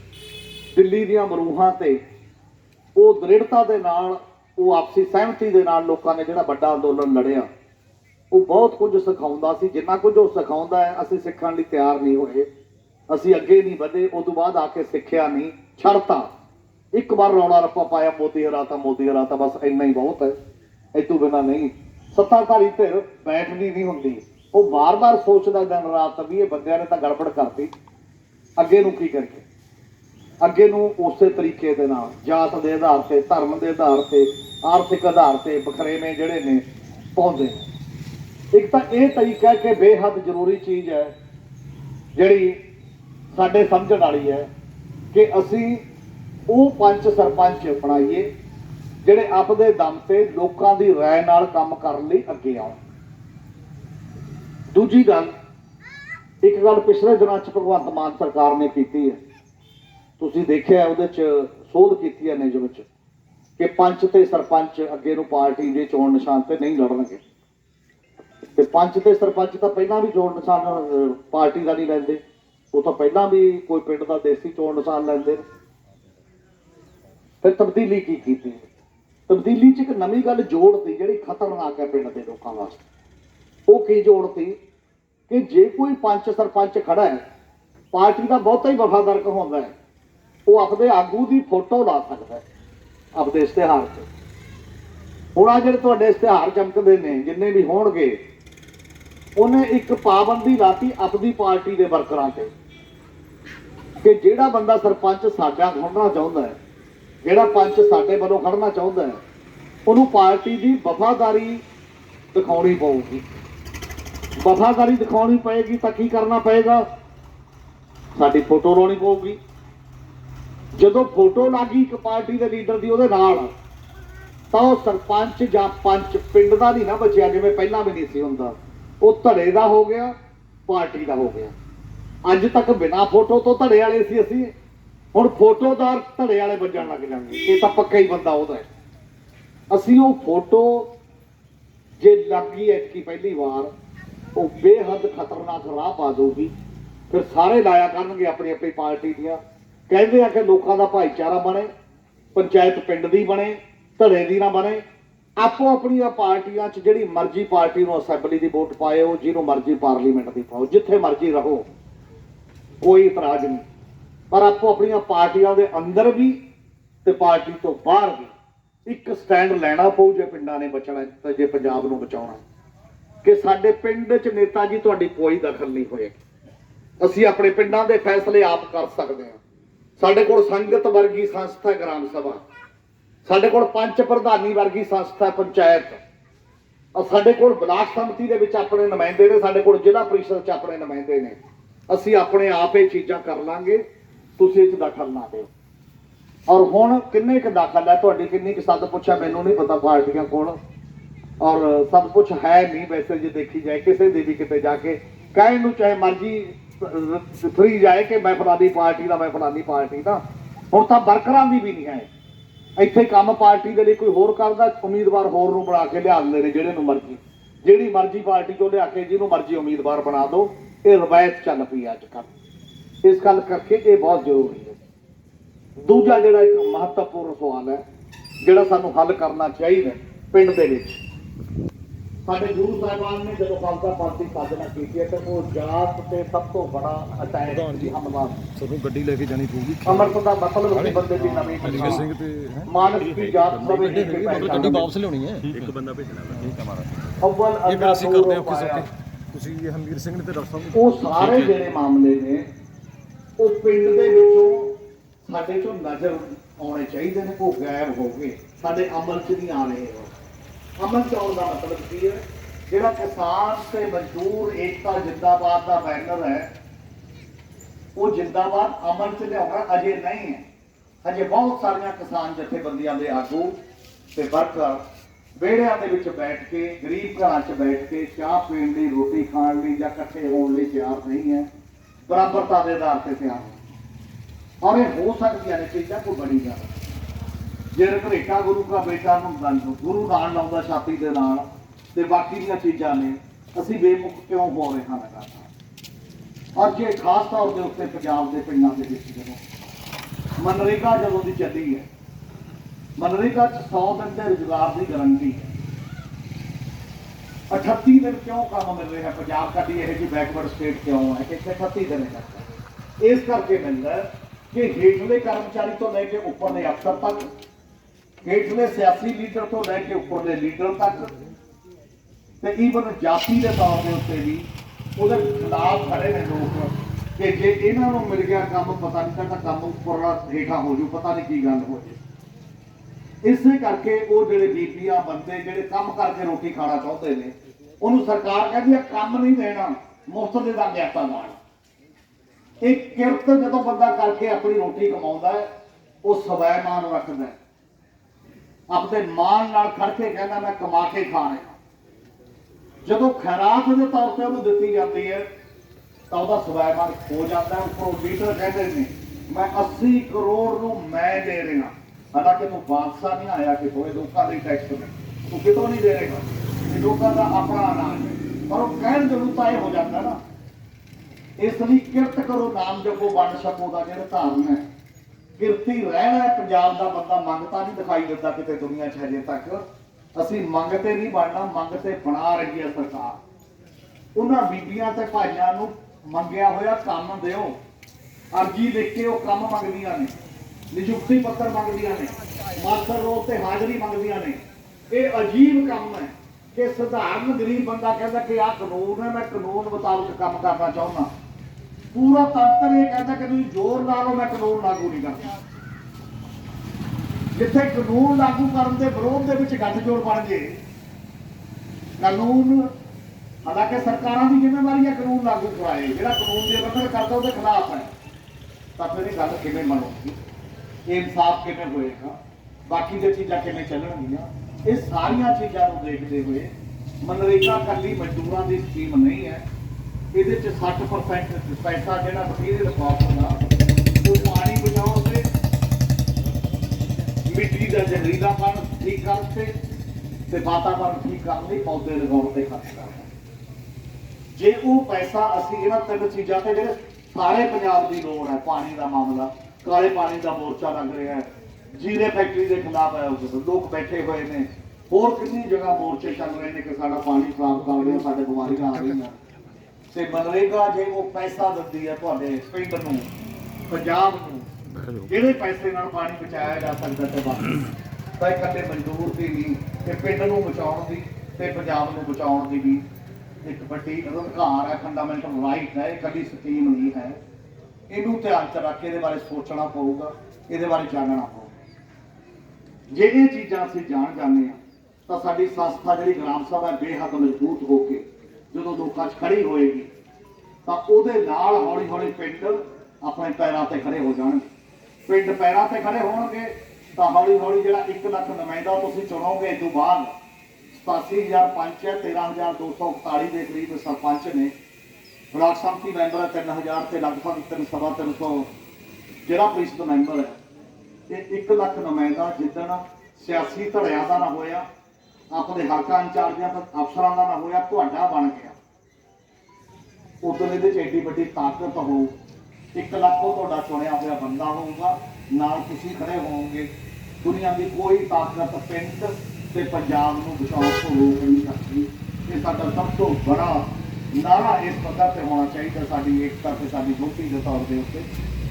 Speaker 1: ਦਿੱਲੀ ਦੀਆਂ ਮਰੂਹਾਂ ਤੇ, ਉਹ ਦ੍ਰਿੜਤਾ ਦੇ ਨਾਲ, ਉਹ ਆਪਸੀ ਸਹਿਮਤੀ ਦੇ ਨਾਲ ਲੋਕਾਂ ਨੇ ਜਿਹੜਾ ਵੱਡਾ ਅੰਦੋਲਨ ਲੜਿਆ, ਉਹ ਬਹੁਤ ਕੁਝ ਸਿਖਾਉਂਦਾ ਸੀ। ਜਿੰਨਾ ਕੁਝ ਉਹ ਸਿਖਾਉਂਦਾ ਹੈ, ਅਸੀਂ ਸਿੱਖਣ ਲਈ ਤਿਆਰ ਨਹੀਂ ਹੋਏ। ਅਸੀਂ ਅੱਗੇ ਨਹੀਂ ਵਧੇ ਉਸ ਤੋਂ ਬਾਅਦ ਆ ਕੇ ਸਿੱਖਿਆ ਨਹੀਂ। ਛੱਡਤਾ। ਇੱਕ ਵਾਰ ਰੌਲਾ ਰੱਪਾ ਪਾਇਆ, ਮੋਦੀ ਹਰਾਤਾ ਮੋਦੀ ਹਰਾਤਾ ਬਸ ਇੰਨਾ ਹੀ ਬਹੁਤ ਹੈ। ਇਹ ਤੋਂ ਬਿਨਾ ਨਹੀਂ। ਸੱਤਾਧਾਰੀ ਧਿਰ ਬੈਠਦੀ ਨਹੀਂ ਹੁੰਦੀ। ਉਹ ਵਾਰ-ਵਾਰ ਸੋਚਦਾ ਦਿਨ ਰਾਤ ਵੀ ਇਹ ਬੰਦਿਆਂ ਨੇ ਤਾਂ ਗੜਬੜ ਕਰਤੀ। ਅੱਗੇ ਨੂੰ ਕੀ ਕਰੀਏ? ਅੱਗੇ ਨੂੰ ਉਸੇ ਤਰੀਕੇ ਦੇ ਨਾਲ, ਜਾਤ ਦੇ ਆਧਾਰ ਤੇ, ਧਰਮ ਦੇ ਆਧਾਰ ਤੇ, ਆਰਥਿਕ ਆਧਾਰ ਤੇ ਬਖਰੇਵੇਂ ਜਿਹੜੇ ਨੇ, ਪਾਉਂਦੇ ਨੇ। ਇੱਕ ਤਾਂ ਇਹ ਤਰੀਕਾ ਕਿ ਬੇਹੱਦ ਜ਼ਰੂਰੀ ਚੀਜ਼ ਹੈ, ਜਿਹੜੀ ਸਾਡੇ ਸਮਝਣ ਵਾਲੀ ਹੈ ਕਿ ਅਸੀਂ ਉਹ ਪੰਚ ਸਰਪੰਚ ਬਣਾਈਏ ਜਿਹੜੇ ਆਪਦੇ ਦਮ ਤੇ ਲੋਕਾਂ ਦੀ ਰਾਏ ਨਾਲ ਕੰਮ ਕਰਨ ਲਈ ਅੱਗੇ ਆਉਣ। ਦੂਜੀ ਗੱਲ, ਇੱਕ ਗੱਲ ਪਿਛਲੇ ਦਿਨਾਂ ਚ ਭਗਵੰਤ ਮਾਨ ਸਰਕਾਰ ਨੇ ਕੀਤੀ ਹੈ। ਤੁਸੀਂ ਦੇਖਿਆ ਉਹਦੇ ਚ ਸੋਧ ਕੀਤੀ ਹੈ ਨਿਯਮ ਚ ਕਿ ਪੰਚ ਤੇ ਸਰਪੰਚ ਅੱਗੇ ਨੂੰ ਪਾਰਟੀ ਦੇ ਚੋਣ ਨਿਸ਼ਾਨ ਤੇ ਨਹੀਂ ਲੜਨਗੇ। ਤੇ ਪੰਚ ਤੇ ਸਰਪੰਚ ਤਾਂ ਪਹਿਲਾਂ ਵੀ ਚੋਣ ਨਿਸ਼ਾਨ ਪਾਰਟੀ ਦਾ ਨਹੀਂ ਲੈਂਦੇ। ਉਹ ਤਾਂ ਪਹਿਲਾਂ ਵੀ ਕੋਈ ਪਿੰਡ ਦਾ ਦੇਸੀ ਚੋਣ ਨਿਸ਼ਾਨ ਲੈਂਦੇ ਫਿਰ ਤਬਦੀਲੀ ਕੀ ਕੀਤੀ ਤਬਦੀਲੀ ਚ ਇੱਕ ਨਵੀਂ ਗੱਲ ਜੋੜਤੀ ਜਿਹੜੀ ਖਤਰਨਾਕ ਹੈ ਪਿੰਡ ਦੇ ਲੋਕਾਂ ਵਾਸਤੇ। ਉਹ ਕੀ ਜੋੜਤੀ ਕਿ ਜੇ ਕੋਈ ਪੰਚ ਸਰਪੰਚ ਖੜਾ ਹੈ, ਪਾਰਟੀ ਦਾ ਬਹੁਤਾ ਹੀ ਵਫਾਦਾਰ ਕਹਾਉਂਦਾ ਹੈ, ਉਹ ਆਪਦੇ ਆਗੂ ਦੀ ਫੋਟੋ ਲਾ ਸਕਦਾ ਹੈ ਆਪਦੇ ਇਸ਼ਤਿਹਾਰ 'ਚ। ਹੁਣ ਆ ਜਿਹੜੇ ਤੁਹਾਡੇ ਇਸ਼ਤਿਹਾਰ ਚਮਕਦੇ ਨੇ, ਜਿੰਨੇ ਵੀ ਹੋਣਗੇ, ਉਹਨੇ ਇੱਕ ਪਾਬੰਦੀ ਲਾਤੀ ਆਪਦੀ ਪਾਰਟੀ ਦੇ ਵਰਕਰਾਂ ਤੇ ਕਿ ਜਿਹੜਾ ਬੰਦਾ ਸਰਪੰਚ ਸਾਡਾ ਖੜਨਾ ਚਾਹੁੰਦਾ ਹੈ, ਜਿਹੜਾ ਪੰਚ ਸਾਡੇ ਵੱਲੋਂ ਖੜਨਾ ਚਾਹੁੰਦਾ ਹੈ, ਉਹਨੂੰ ਪਾਰਟੀ ਦੀ ਵਫਾਦਾਰੀ ਦਿਖਾਉਣੀ ਪਊਗੀ। ਵਫਾਦਾਰੀ ਦਿਖਾਉਣੀ ਪਏਗੀ ਤਾਂ ਕੀ ਕਰਨਾ ਪਏਗਾ? ਸਾਡੀ ਫੋਟੋ ਲਾਉਣੀ ਪਊਗੀ। ਜਦੋਂ ਫੋਟੋ ਲੱਗੀ ਇੱਕ ਪਾਰਟੀ ਦੇ ਲੀਡਰ ਦੀ ਉਹਦੇ ਨਾਲ, ਤਾਂ ਉਹ ਸਰਪੰਚ ਜਾਂ ਪੰਚ ਪਿੰਡ ਦਾ ਨਹੀਂ ਨਾ ਬਚਿਆ ਜਿਵੇਂ ਪਹਿਲਾਂ ਵੀ ਨਹੀਂ ਸੀ ਹੁੰਦਾ। ਉਹ ਧੜੇ ਦਾ ਹੋ ਗਿਆ, ਪਾਰਟੀ ਦਾ ਹੋ ਗਿਆ। ਅੱਜ ਤੱਕ ਬਿਨਾ ਫੋਟੋ ਤੋਂ ਧੜੇ ਵਾਲੇ ਸੀ ਅਸੀਂ। ਹੁਣ ਫੋਟੋਦਾਰ ਧੜੇ ਵਾਲੇ ਵੱਜਣ ਲੱਗ ਜਾਣਗੇ। ਇਹ ਤਾਂ ਪੱਕਾ ਹੀ ਬੰਦਾ ਉਹਦਾ ਹੈ। ਅਸੀਂ ਉਹ ਫੋਟੋ ਜੇ ਲੱਗੀ ਐਤਕੀ ਪਹਿਲੀ ਵਾਰ ਉਹ ਬੇਹੱਦ ਖਤਰਨਾਕ ਰਾਹ ਪਾ ਦਊਗੀ। ਫਿਰ ਸਾਰੇ ਲਾਇਆ ਕਰਨਗੇ ਆਪਣੀ ਆਪਣੀ ਪਾਰਟੀ ਦੀਆਂ। ਕਹਿੰਦੇ ਆ ਕਿ ਲੋਕਾਂ ਦਾ ਭਾਈਚਾਰਾ ਬਣੇ, ਪੰਚਾਇਤ ਪਿੰਡ ਦੀ ਬਣੇ, ਧੜੇ ਦੀ ਨਾ ਬਣੇ। ਆਪੋ ਆਪਣੀਆਂ ਪਾਰਟੀਆਂ 'ਚ ਜਿਹੜੀ ਮਰਜ਼ੀ ਪਾਰਟੀ ਨੂੰ ਅਸੈਂਬਲੀ ਦੀ ਵੋਟ ਪਾਇਓ, ਜਿਹਨੂੰ ਮਰਜ਼ੀ ਪਾਰਲੀਮੈਂਟ ਦੀ ਪਾਓ, ਜਿੱਥੇ ਮਰਜ਼ੀ ਰਹੋ, ਕੋਈ ਇਤਰਾਜ਼ ਨਹੀਂ। ਪਰ ਆਪੋ ਆਪਣੀਆਂ ਪਾਰਟੀਆਂ ਦੇ ਅੰਦਰ ਵੀ ਤੇ ਪਾਰਟੀ ਤੋਂ ਬਾਹਰ ਵੀ ਇੱਕ ਸਟੈਂਡ ਲੈਣਾ ਪਊ ਜੇ ਪਿੰਡਾਂ ਨੇ ਬਚਣਾ ਤੇ ਜੇ ਪੰਜਾਬ ਨੂੰ ਬਚਾਉਣਾ ਕਿ ਸਾਡੇ ਪਿੰਡ 'ਚ ਨੇਤਾ ਜੀ ਤੁਹਾਡੀ ਕੋਈ ਦਖਲ ਨਹੀਂ ਹੋਏਗੀ। ਅਸੀਂ ਆਪਣੇ ਪਿੰਡਾਂ ਦੇ ਫੈਸਲੇ ਆਪ ਕਰ ਸਕਦੇ ਹਾਂ। ਸਾਡੇ ਕੋਲ ਸੰਗਤ ਵਰਗੀ ਸੰਸਥਾ ਗ੍ਰਾਮ ਸਭਾ। ਸਾਡੇ ਕੋਲ ਪੰਚ ਪ੍ਰਧਾਨੀ ਵਰਗੀ ਸੰਸਥਾ ਪੰਚਾਇਤ। ਔਰ ਸਾਡੇ ਕੋਲ ਬਲਾਕ ਸੰਮਤੀ ਦੇ ਵਿੱਚ ਆਪਣੇ ਨੁਮਾਇੰਦੇ ਨੇ, ਸਾਡੇ ਕੋਲ ਜ਼ਿਲ੍ਹਾ ਪ੍ਰੀਸ਼ਦ 'ਚ ਆਪਣੇ ਨੁਮਾਇੰਦੇ ਨੇ। ਅਸੀਂ ਆਪਣੇ ਆਪ ਇਹ ਚੀਜ਼ਾਂ ਕਰ ਲਾਂਗੇ। ਤੁਸੀਂ ਇਹ 'ਚ ਦਖਲ ਨਾ ਦਿਓ। ਔਰ ਹੁਣ ਕਿੰਨੇ ਕੁ ਦਾਖਲ ਹੈ? ਤੁਹਾਡੀ ਕਿੰਨੀ ਕੁ ਸੱਦ ਪੁੱਛਿਆ, ਮੈਨੂੰ ਨਹੀਂ ਪਤਾ ਪਾਰਟੀਆਂ ਕੋਲ। ਔਰ ਸਭ ਕੁਝ ਹੈ ਨਹੀਂ ਵੈਸੇ ਜੇ ਦੇਖੀ ਜਾਏ, ਕਿਸੇ ਦੇ ਵੀ ਕਿਤੇ ਜਾ ਕੇ। ਕਹਿਣ ਨੂੰ ਚਾਹੇ ਮਰਜ਼ੀ ਫਰੀ ਜਾਏ ਕਿ ਮੈਂ ਫਲਾਨੀ ਪਾਰਟੀ ਦਾ, ਮੈਂ ਫਲਾਨੀ ਪਾਰਟੀ ਦਾ। ਹੁਣ ਤਾਂ ਵਰਕਰਾਂ ਦੀ ਵੀ ਨਹੀਂ ਹੈ। ਇੱਥੇ ਕੰਮ ਪਾਰਟੀ ਦੇ ਲਈ ਕੋਈ ਹੋਰ ਕਰਦਾ, ਉਮੀਦਵਾਰ ਹੋਰ ਨੂੰ ਬਣਾ ਕੇ ਲਿਆ ਲੈਂਦੇ ਨੇ ਜਿਹੜੇ ਨੂੰ ਮਰਜ਼ੀ। ਜਿਹੜੀ ਮਰਜ਼ੀ ਪਾਰਟੀ ਤੋਂ ਲਿਆ ਕੇ ਜਿਹਨੂੰ ਮਰਜ਼ੀ ਉਮੀਦਵਾਰ ਬਣਾ ਦਿਓ ਇਹ ਰਵਾਇਤ ਚੱਲ ਪਈ ਅੱਜ ਕੱਲ੍ਹ। ਇਸ ਗੱਲ ਕਰਕੇ ਇਹ ਬਹੁਤ ਜ਼ਰੂਰੀ ਹੈ। ਦੂਜਾ ਜਿਹੜਾ ਇੱਕ ਮਹੱਤਵਪੂਰਨ ਸਵਾਲ ਹੈ, ਜਿਹੜਾ ਸਾਨੂੰ ਹੱਲ ਕਰਨਾ ਚਾਹੀਦਾ ਪਿੰਡ ਦੇ ਵਿੱਚ। ਸਾਡੇ ਗੁਰੂ ਸਾਹਿਬਾਨ ਨੇ ਜਦੋਂ ਖਾਲਸਾ ਪੰਥ ਦੀ ਸਾਜਨਾ ਕੀਤੀ ਤੇ ਉਹ ਜਾਤ ਤੇ ਸਭ ਤੋਂ ਬੜਾ ਅਟੈਕ ਸੀ ਹਮਲਾ
Speaker 2: ਤੁਹਾਨੂੰ ਗੱਡੀ ਲੈ ਕੇ ਜਾਣੀ ਪਊਗੀ।
Speaker 1: ਅਮਰਤ ਦਾ ਮਤਲਬ ਹੈ ਬੰਦੇ ਦੀ ਨਵੀਂ
Speaker 2: ਹਲੀਕੇ ਸਿੰਘ ਤੇ?
Speaker 1: ਮਾਨਸ ਦੀ ਜਾਤ ਸਭ ਇੱਕ ਹੀ
Speaker 2: ਮਤਲਬ ਗੱਡੀ
Speaker 1: ਪਹਿਚਾਣ
Speaker 2: ਵਾਪਸ ਲਿਆਉਣੀ ਹੈ। ਇੱਕ ਬੰਦਾ ਭੇਜਣਾ ਠੀਕ ਹੈ ਮਾਰਾ
Speaker 1: ਅਵਲ
Speaker 2: ਅਸੀਂ ਕਰਦੇ ਹਾਂ। ਕਿਸੇ ਤੁਸੀਂ ਇਹ ਹਮੀਰ ਸਿੰਘ ਨੇ ਤੇ ਡਾਕਟਰ ਸਾਹਿਬ
Speaker 1: ਉਹ ਸਾਰੇ ਜਿਹੜੇ ਮਾਮਲੇ ਨੇ ਉਹ ਪਿੰਡ ਦੇ ਵਿੱਚੋਂ ਸਾਡੇ ਚੋਂ ਨਜ਼ਰ ਆਉਣੇ ਚਾਹੀਦੇ ਨੇ ਉਹ ਗਾਇਬ ਹੋ ਗਏ। ਸਾਡੇ ਅਮਲ 'ਚ ਨਹੀਂ ਆ ਰਹੇ ਉਹ। ਅਮਲ 'ਚ ਆਉਣ ਦਾ ਮਤਲਬ ਕੀ ਹੈ? ਜਿਹੜਾ ਕਿਸਾਨ ਤੇ ਮਜ਼ਦੂਰ ਏਕਤਾ ਜਿੰਦਾਬਾਦ ਦਾ ਬੈਨਰ ਹੈ, ਉਹ ਜਿੰਦਾਬਾਦ ਅਮਲ 'ਚ ਲਿਆਉਣਾ ਅਜੇ ਨਹੀਂ ਹੈ। ਅਜੇ ਬਹੁਤ ਸਾਰੀਆਂ ਕਿਸਾਨ ਜਥੇਬੰਦੀਆਂ ਦੇ ਆਗੂ ਤੇ ਵਰਕਰ ਵਿਹੜਿਆਂ ਦੇ ਵਿੱਚ ਬੈਠ ਕੇ, ਗਰੀਬ ਘਰਾਂ 'ਚ ਬੈਠ ਕੇ ਚਾਹ ਪੀਣ ਲਈ, ਰੋਟੀ ਖਾਣ ਲਈ ਜਾਂ ਇਕੱਠੇ ਹੋਣ ਲਈ ਤਿਆਰ ਨਹੀਂ ਹੈ। ਬਰਾਬਰਤਾ ਦੇ ਆਧਾਰ ਤੇ ਤਿਆਰ ਹੈ। ਔਰ ਇਹ ਹੋ ਸਕਦੀਆਂ ਨੇ ਚੀਜ਼ਾਂ, ਕੋਈ ਬੜੀ ਗੱਲ ਜੇ ਰੇਖਾ ਗੁਰੂ ਦਾ ਬੇਟਾ ਨੂੰ ਗੰਦ ਗੁਰੂ ਨਾਲ ਲਾਉਂਦਾ ਛਾਤੀ ਦੇ ਨਾਲ ਤੇ ਬਾਕੀ ਦੀਆਂ ਚੀਜ਼ਾਂ ਨੇ, ਅਸੀਂ ਬੇਮੁਖ ਕਿਉਂ ਹੋ ਰਹੇ ਹਾਂ ਲਗਾਤਾਰ? ਔਰ ਜੇ ਖਾਸ ਤੌਰ ਦੇ ਉੱਤੇ ਪੰਜਾਬ ਦੇ ਪਿੰਡਾਂ ਦੇ ਵਿੱਚ ਜਦੋਂ ਮਨਰੇਗਾ ਜਦੋਂ ਦੀ ਚੱਲੀ ਹੈ, ਮਨਰੇਗਾ ਚ 100 ਦਿਨ ਦੇ ਰੁਜ਼ਗਾਰ ਦੀ ਗਾਰੰਟੀ ਹੈ। 38 ਦਿਨ ਕਿਉਂ ਕੰਮ ਮਿਲ ਰਿਹਾ ਪੰਜਾਬ ਸਾਡੀ ਇਹ ਜੀ ਬੈਕਵਰਡ ਸਟੇਟ ਕਿਉਂ ਹੈ? ਕਿ ਇੱਥੇ 38 ਦਿਨ ਹੈ। ਇਸ ਕਰਕੇ ਮਿਲਦਾ ਕਿ ਹੇਠਲੇ ਕਰਮਚਾਰੀ ਤੋਂ ਲੈ ਕੇ ਉੱਪਰਲੇ ਅਫਸਰ ਤੱਕ ਹੇਠਲੇ ਸਿਆਸੀ ਲੀਡਰ ਤੋਂ ਲੈ ਕੇ ਉੱਪਰਲੇ ਲੀਡਰ ਤੱਕ ਤੇ ਈਵਨ ਜਾਤੀ ਦੇ ਤੌਰ ਦੇ ਉੱਤੇ ਵੀ ਉਹਦੇ ਖਿਲਾਫ ਖੜੇ ਨੇ ਲੋਕ ਕਿ ਜੇ ਇਹਨਾਂ ਨੂੰ ਮਿਲ ਗਿਆ ਕੰਮ, ਪਤਾ ਨਹੀਂ ਤਾਂ ਕੰਮ ਉੱਪਰਲਾ ਹੇਠਾਂ ਹੋ ਜੂ ਪਤਾ ਨਹੀਂ ਕੀ ਗੱਲ ਹੋ ਜੇ। ਇਸੇ ਕਰਕੇ ਉਹ ਜਿਹੜੇ ਬੀਬੀਆਂ ਬੰਦੇ ਜਿਹੜੇ ਕੰਮ ਕਰਕੇ ਰੋਟੀ ਖਾਣਾ ਚਾਹੁੰਦੇ ਨੇ, ਉਹਨੂੰ ਸਰਕਾਰ ਕਹਿੰਦੀ ਹੈ ਕੰਮ ਨਹੀਂ ਦੇਣਾ, ਮੁਫਤ ਦੇ ਦਾ ਆਪਾਂ ਨਾਲ ਇਹ ਕਿਰਤ ਜਦੋਂ ਬੰਦਾ ਕਰਕੇ ਆਪਣੀ ਰੋਟੀ ਕਮਾਉਂਦਾ ਹੈ, ਉਹ ਸਵੈਮਾਨ ਰੱਖਦਾ ਹੈ। ਆਪਣੇ ਮਾਨ ਨਾਲ ਖੜ ਕੇ ਕਹਿੰਦਾ, ਮੈਂ ਕਮਾ ਕੇ ਖਾ ਰਿਹਾ ਜਦੋਂ ਖੈਰਾਤ ਦੇ ਤੌਰ ਤੇ ਉਹਨੂੰ ਦਿੱਤੀ ਜਾਂਦੀ ਹੈ, ਤਾਂ ਉਹਦਾ ਸਵੈਮਾਨ ਹੋ ਜਾਂਦਾ ਹੈ। ਉੱਪਰੋਂ ਲੀਡਰ ਕਹਿੰਦੇ ਨੇ, ਮੈਂ 80 ਕਰੋੜ ਨੂੰ ਮੈਂ ਦੇ ਰਿਹਾ। ਹਾਲਾਂਕਿ ਤੂੰ ਬਾਦਸ਼ਾਹ ਨਹੀਂ ਆਇਆ ਕਿ ਹੋਏ ਲੋਕਾਂ ਦੇ ਟੈਕਸ ਨੇ। ਤੂੰ ਕਿਤੋਂ ਨਹੀਂ ਦੇ ਰਿਹਾ? ਇਹ ਲੋਕਾਂ ਦਾ ਆਪਣਾ ਅਨਾਜ ਹੈ। ਪਰ ਉਹ ਕਹਿਣ ਦੇ ਨੂੰ ਤਾਂ ਇਹ ਹੋ ਜਾਂਦਾ ਨਾ, ਇਸ ਲਈ ਕਿਰਤ ਕਰੋ, ਨਾਮ ਜਪੋ, ਵੰਡ ਛਕੋ ਦਾ ਜਿਹੜਾ ਧਾਰਨ ਹੈ। ਕਿਰਤੀ ਰਹਿਣਾ ਪੰਜਾਬ ਦਾ ਬੰਦਾ ਮੰਗਤਾ ਨਹੀਂ ਦਿਖਾਈ ਦਿੰਦਾ ਕਿਤੇ ਦੁਨੀਆ 'ਚ ਹਜੇ ਤੱਕ। ਅਸੀਂ ਮੰਗ ਤੇ ਨਹੀਂ ਬਣਨਾ, ਮੰਗ ਤੇ ਬਣਾ ਰਹੀ ਹੈ ਸਰਕਾਰ। ਉਹਨਾਂ ਬੀਬੀਆਂ ਤੇ ਭਾਈਆਂ ਨੂੰ ਮੰਗਿਆ ਹੋਇਆ ਕੰਮ ਦਿਓ। ਅਰਜੀ ਲਿਖ ਕੇ ਉਹ ਕੰਮ ਮੰਗਦੀਆਂ ਨੇ। ਨਿਯੁਕਤੀ ਪੱਤਰ ਮੰਗਦੀਆਂ ਨੇ। ਮਾਸਟਰ ਰੋਲ ਤੇ ਹਾਜ਼ਰੀ ਮੰਗਦੀਆਂ ਨੇ। ਇਹ ਅਜੀਬ ਕੰਮ ਹੈ ਕਿ ਸਧਾਰਨ ਗਰੀਬ ਬੰਦਾ ਕਹਿੰਦਾ ਕਿ ਆਹ ਕਾਨੂੰਨ ਹੈ, ਮੈਂ ਕਾਨੂੰਨ ਮੁਤਾਬਕ ਕੰਮ ਕਰਨਾ ਚਾਹੁੰਦਾ। ਪੂਰਾ ਤੰਤਰ ਇਹ ਕਹਿੰਦਾ ਕਿ ਤੁਸੀਂ ਜ਼ੋਰ ਲਾ ਲਓ, ਮੈਂ ਕਾਨੂੰਨ ਲਾਗੂ ਨਹੀਂ ਕਰਦਾ। ਜਿੱਥੇ ਕਾਨੂੰਨ ਲਾਗੂ ਕਰਨ ਦੇ ਵਿਰੋਧ ਦੇ ਵਿੱਚ ਗੱਠਜੋੜ ਬਣ ਜੇ, ਕਾਨੂੰਨ, ਹਾਲਾਂਕਿ ਸਰਕਾਰਾਂ ਦੀ ਜ਼ਿੰਮੇਵਾਰੀ ਹੈ ਕਾਨੂੰਨ ਲਾਗੂ ਕਰਾਏ। ਜਿਹੜਾ ਕਾਨੂੰਨ ਦੀ ਉਲੰਘਣਾ ਕਰਦਾ, ਉਹਦੇ ਖਿਲਾਫ ਹੈ। ਤਾਂ ਫਿਰ ਇਹ ਗੱਲ ਕਿਵੇਂ ਮੰਨੂਗੀ ਇਹ ਇਨਸਾਫ ਕਿਵੇਂ ਹੋਏਗਾ? ਬਾਕੀ ਦੀਆਂ ਚੀਜ਼ਾਂ ਕਿਵੇਂ ਚੱਲਣਗੀਆਂ? ਇਹ ਸਾਰੀਆਂ ਚੀਜ਼ਾਂ ਨੂੰ ਦੇਖਦੇ ਹੋਏ ਮਨਰੇਗਾ ਕੱਲੀ ਮਜ਼ਦੂਰਾਂ ਦੀ ਸਕੀਮ ਨਹੀਂ ਹੈ। ਇਹਦੇ ਚ 60% ਪੈਸਾ ਜਿਹੜਾ ਮਟੀਰੀਅਲ ਕਾਸਟ ਦਾ ਉਹ ਪਾਣੀ ਬਚਾਉਣ ਤੇ, ਮਿੱਟੀ ਦਾ ਜ਼ਹਿਰੀਲਾਪਣ ਠੀਕ ਕਰਨ ਤੇ ਤੇ ਵਾਤਾਵਰਣ ਠੀਕ ਕਰਨ ਲਈ ਪੌਦੇ ਲਗਾਉਣ ਤੇ ਖਰਚ ਕਰਦਾ। ਜੇ ਉਹ ਪੈਸਾ ਅਸੀਂ ਇਹਨਾਂ ਤਿੰਨ ਚੀਜ਼ਾਂ ਤੇ ਜਿਹੜੇ ਸਾਰੇ ਪੰਜਾਬ ਦੀ ਲੋੜ ਹੈ, ਪਾਣੀ ਦਾ ਮਾਮਲਾ, ਕਾਲੇ ਪਾਣੀ ਦਾ ਮੋਰਚਾ ਲੱਗ ਰਿਹਾ ਹੈ, ਜੀਰੇ ਫੈਕਟਰੀ ਦੇ ਖਿਲਾਫ ਹੈ, ਲੋਕ ਬੈਠੇ ਹੋਏ ਨੇ, ਹੋਰ ਕਿੰਨੀ ਜਗ੍ਹਾ ਮੋਰਚੇ ਚੱਲ ਰਹੇ ਨੇ ਕਿ ਸਾਡਾ ਪਾਣੀ ਖਰਾਬ ਕਰ ਰਿਹਾ, ਸਾਡੇ ਬਿਮਾਰੀਆਂ ਆ ਰਹੀਆਂ। ਤੇ ਮਨਰੇਗਾ ਜੇ ਉਹ ਪੈਸਾ ਦਿੰਦੀ ਹੈ ਤੁਹਾਡੇ ਪਿੰਡ ਨੂੰ ਪੰਜਾਬ ਨੂੰ ਜਿਹੜੇ ਪੈਸੇ ਨਾਲ ਪਾਣੀ ਬਚਾਇਆ ਜਾ ਸਕਦਾ ਤੇ ਬਾਕੀ ਤਾਂ ਇਕੱਲੇ ਮਜ਼ਦੂਰ ਦੀ ਨਹੀਂ ਤੇ ਪਿੰਡ ਨੂੰ ਬਚਾਉਣ ਦੀ ਤੇ ਪੰਜਾਬ ਨੂੰ ਬਚਾਉਣ ਦੀ ਵੀ ਇੱਕ ਵੱਡੀ ਅਧਿਕਾਰ ਹੈ ਫੰਡਾਮੈਂਟਲ ਰਾਈਟ ਹੈ ਇਹ ਕਦੀ ਸਕੀਮ ਨਹੀਂ ਹੈ। ਇਹਨੂੰ ਧਿਆਨ ਚ ਰੱਖ ਕੇ ਇਹਦੇ ਬਾਰੇ ਸੋਚਣਾ ਪਊਗਾ ਇਹਦੇ ਬਾਰੇ ਜਾਣਨਾ ਪਊਗਾ। ਜੇ ਇਹ ਚੀਜ਼ਾਂ ਅਸੀਂ ਜਾਣ ਜਾਂਦੇ ਹਾਂ ਤਾਂ ਸਾਡੀ ਸੰਸਥਾ ਜਿਹੜੀ ਗ੍ਰਾਮ ਸਭਾ ਹੈ ਬੇਹੱਦ ਮਜ਼ਬੂਤ ਹੋ ਕੇ ਜਦੋਂ ਲੋਕਾਂ 'ਚ ਖੜੀ ਹੋਏਗੀ, ਤਾਂ ਉਹਦੇ ਨਾਲ ਹੌਲੀ ਹੌਲੀ ਪਿੰਡ ਆਪਣੇ ਪੈਰਾਂ ਤੇ ਖੜੇ ਹੋ ਜਾਣਗੇ। ਪਿੰਡ ਪੈਰਾਂ ਤੇ ਖੜੇ ਹੋਣਗੇ, ਤਾਂ ਹੌਲੀ ਹੌਲੀ ਜਿਹੜਾ 1 ਲੱਖ ਨੁਮਾਇੰਦਾ ਤੁਸੀਂ ਚੁਣੋਗੇ ਇਸ ਤੋਂ ਬਾਅਦ 87000 ਪੰਚ ਹੈ 13241 ਦੇ ਕਰੀਬ ਸਰਪੰਚ ਨੇ। ਬਲਾਕ ਸੰਮਤੀ ਮੈਂਬਰ ਹੈ 3000 ਤੇ ਲਗਭਗ 300 300 ਜਿਹੜਾ ਪ੍ਰੀਸ਼ਦ ਮੈਂਬਰ ਹੈ। ਇਹ 1 ਲੱਖ ਨੁਮਾਇੰਦਾ ਜਿੱਦਣ ਸਿਆਸੀ ਧੜਿਆਂ ਦਾ ਨਾ ਹੋਇਆ ਆਪਣੇ ਹਲਕਾ ਇੰਚਾਰਜਾਂ ਦਾ ਅਫਸਰਾਂ ਦਾ ਨਾ ਹੋਇਆ, ਤੁਹਾਡਾ ਬਣ ਗਿਆ। ਉਦੋਂ ਇਹਦੇ ਚ ਐਡੀ ਵੱਡੀ ਤਾਕਤ ਹੋਊ, ਇੱਕ ਲੱਖ ਉਹ ਤੁਹਾਡਾ ਚੁਣਿਆ ਹੋਇਆ ਬੰਦਾ ਹੋਊਗਾ, ਨਾਲ ਤੁਸੀਂ ਖੜੇ ਹੋਵੋਗੇ। ਦੁਨੀਆ ਦੀ ਕੋਈ ਤਾਕਤ ਪਿੰਡ ਤੇ ਪੰਜਾਬ ਨੂੰ ਬਚਾਉਣ ਤੋਂ ਰੋਕ ਨਹੀਂ ਸਕਦੀ। ਇਹ ਸਾਡਾ ਸਭ ਤੋਂ ਬੜਾ ਨਾਰਾ ਇਸ ਪੱਧਰ ਤੇ ਹੋਣਾ ਚਾਹੀਦਾ, ਸਾਡੀ ਏਕਤਾ ਤੇ ਸਾਡੀ ਮੁਕਤੀ ਦੇ ਤੌਰ ਦੇ ਉੱਤੇ।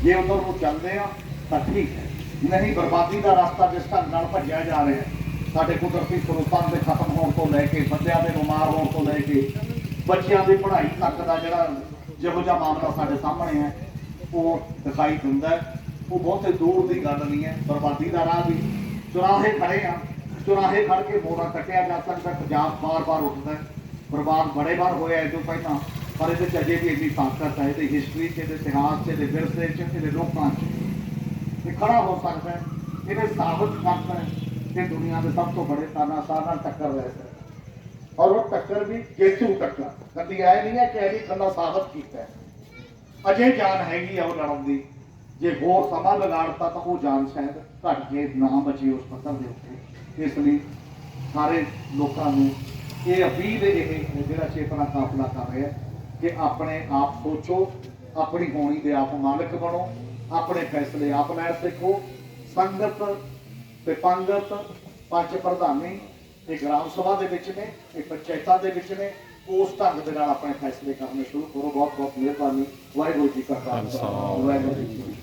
Speaker 1: ਜੇ ਉਧਰ ਨੂੰ ਚੱਲਦੇ ਆ, ਤਾਂ ਠੀਕ ਹੈ। ਨਹੀਂ, ਬਰਬਾਦੀ ਦਾ ਰਸਤਾ ਜਿਸ ਢੰਗ ਨਾਲ ਭੱਜਿਆ ਜਾ ਰਿਹਾ ਹੈ ਸਾਡੇ ਕੁਦਰਤੀ ਸਰੋਤਾਂ ਦੇ ਖਤਮ ਹੋਣ ਤੋਂ ਲੈ ਕੇ, ਬੰਦਿਆਂ ਦੇ ਬਿਮਾਰ ਹੋਣ ਤੋਂ ਲੈ ਕੇ, ਬੱਚਿਆਂ ਦੀ ਪੜ੍ਹਾਈ ਤੱਕ ਦਾ ਜਿਹੜਾ ਜਿਹੋ ਜਿਹਾ ਮਾਮਲਾ ਸਾਡੇ ਸਾਹਮਣੇ ਹੈ, ਉਹ ਦਿਖਾਈ ਦਿੰਦਾ ਉਹ ਬਹੁਤੇ ਦੂਰ ਦੀ ਗੱਲ ਨਹੀਂ ਹੈ, ਬਰਬਾਦੀ ਦਾ ਰਾਹ ਵੀ। ਚੁਰਾਹੇ ਖੜੇ ਆ। ਚੁਰਾਹੇ ਖੜ ਕੇ ਮੋੜਾ ਕੱਟਿਆ ਜਾ ਸਕਦਾ, ਪੰਜਾਬ ਬਾਰ-ਬਾਰ ਉੱਠਦਾ ਬਰਬਾਦ ਬੜੇ ਵਾਰ ਹੋਇਆ ਇਹ ਤੋਂ ਪਹਿਲਾਂ, ਪਰ ਇਹਦੇ ਚ ਅਜੇ ਵੀ ਇੰਨੀ ਤਾਕਤ ਹੈ। ਇਹਦੇ ਹਿਸਟਰੀ ਚ, ਇਹਦੇ ਇਤਿਹਾਸ ਚ, ਇਹਦੇ ਵਿਰਸੇ ਚ, ਇਹਦੇ ਲੋਕਾਂ ਚ। ਇਹ ਖੜਾ ਹੋ ਸਕਦਾ ਹੈ। ਇਹਨੇ ਸਾਬਤ ਕਰਤਾ ਹੈ। ਕਿ ਦੁਨੀਆ ਦੇ ਸਭ ਤੋਂ ਬੜੇ ਤਾਨਾਸ਼ਾਹ ਨਾਲ ਟੱਕਰ ਲੈ ਸਕਦਾ ਹੈ। ਔਰ ਉਹ ਟੱਕਰ ਵੀ ਜੇਤੂ ਟੱਕਰ। ਕਦੀ ਐ ਨਹੀਂ ਹੈ ਕਿ ਇਹ ਵੀ ਕੱਲਾ ਸਾਬਤ ਕੀਤਾ ਹੈ। ਅਜੇ ਜਾਨ ਹੈਗੀ ਆ ਉਹ ਲੜਨ ਦੀ। ਜੇ ਹੋਰ ਸਮਾਂ ਲਗਾੜਤਾ ਤਾਂ ਉਹ ਜਾਨ ਸ਼ਾਇਦ ਘਟ ਜੇ ਨਾ ਬਚੇ ਉਸ ਪੱਧਰ ਦੇ ਉੱਤੇ। ਇਸ ਲਈ ਸਾਰੇ ਲੋਕਾਂ ਨੂੰ ਇਹ ਅਪੀਲ ਇਹ ਜਿਹੜਾ ਚੇਤਨਾ ਕਾਫਲਾ ਕਰ ਰਿਹਾ ਕਿ ਆਪਣੇ ਆਪ ਸੋਚੋ, ਆਪਣੀ ਹੋਣੀ ਦੇ ਆਪ ਮਾਲਕ ਬਣੋ, ਆਪਣੇ ਫੈਸਲੇ ਆਪ ਲੈ ਸਿੱਖੋ ਸੰਗਤ ਤੇ ਪੰਗਤ ਪੰਜ ਪ੍ਰਧਾਨੀ ਇਹ ਗ੍ਰਾਮ ਸਭਾ ਦੇ ਵਿੱਚ ਨੇ ਇਹ ਪੰਚਾਇਤਾਂ ਦੇ ਵਿੱਚ ਨੇ, ਉਸ ਢੰਗ ਦੇ ਨਾਲ ਆਪਣੇ ਫੈਸਲੇ ਕਰਨੇ ਸ਼ੁਰੂ ਕਰੋ। ਬਹੁਤ ਬਹੁਤ ਮਿਹਰਬਾਨੀ। ਵਾਹਿਗੁਰੂ ਜੀ ਕਾ ਖਾਲਸਾ। ਵਾਹਿਗੁਰੂ ਜੀ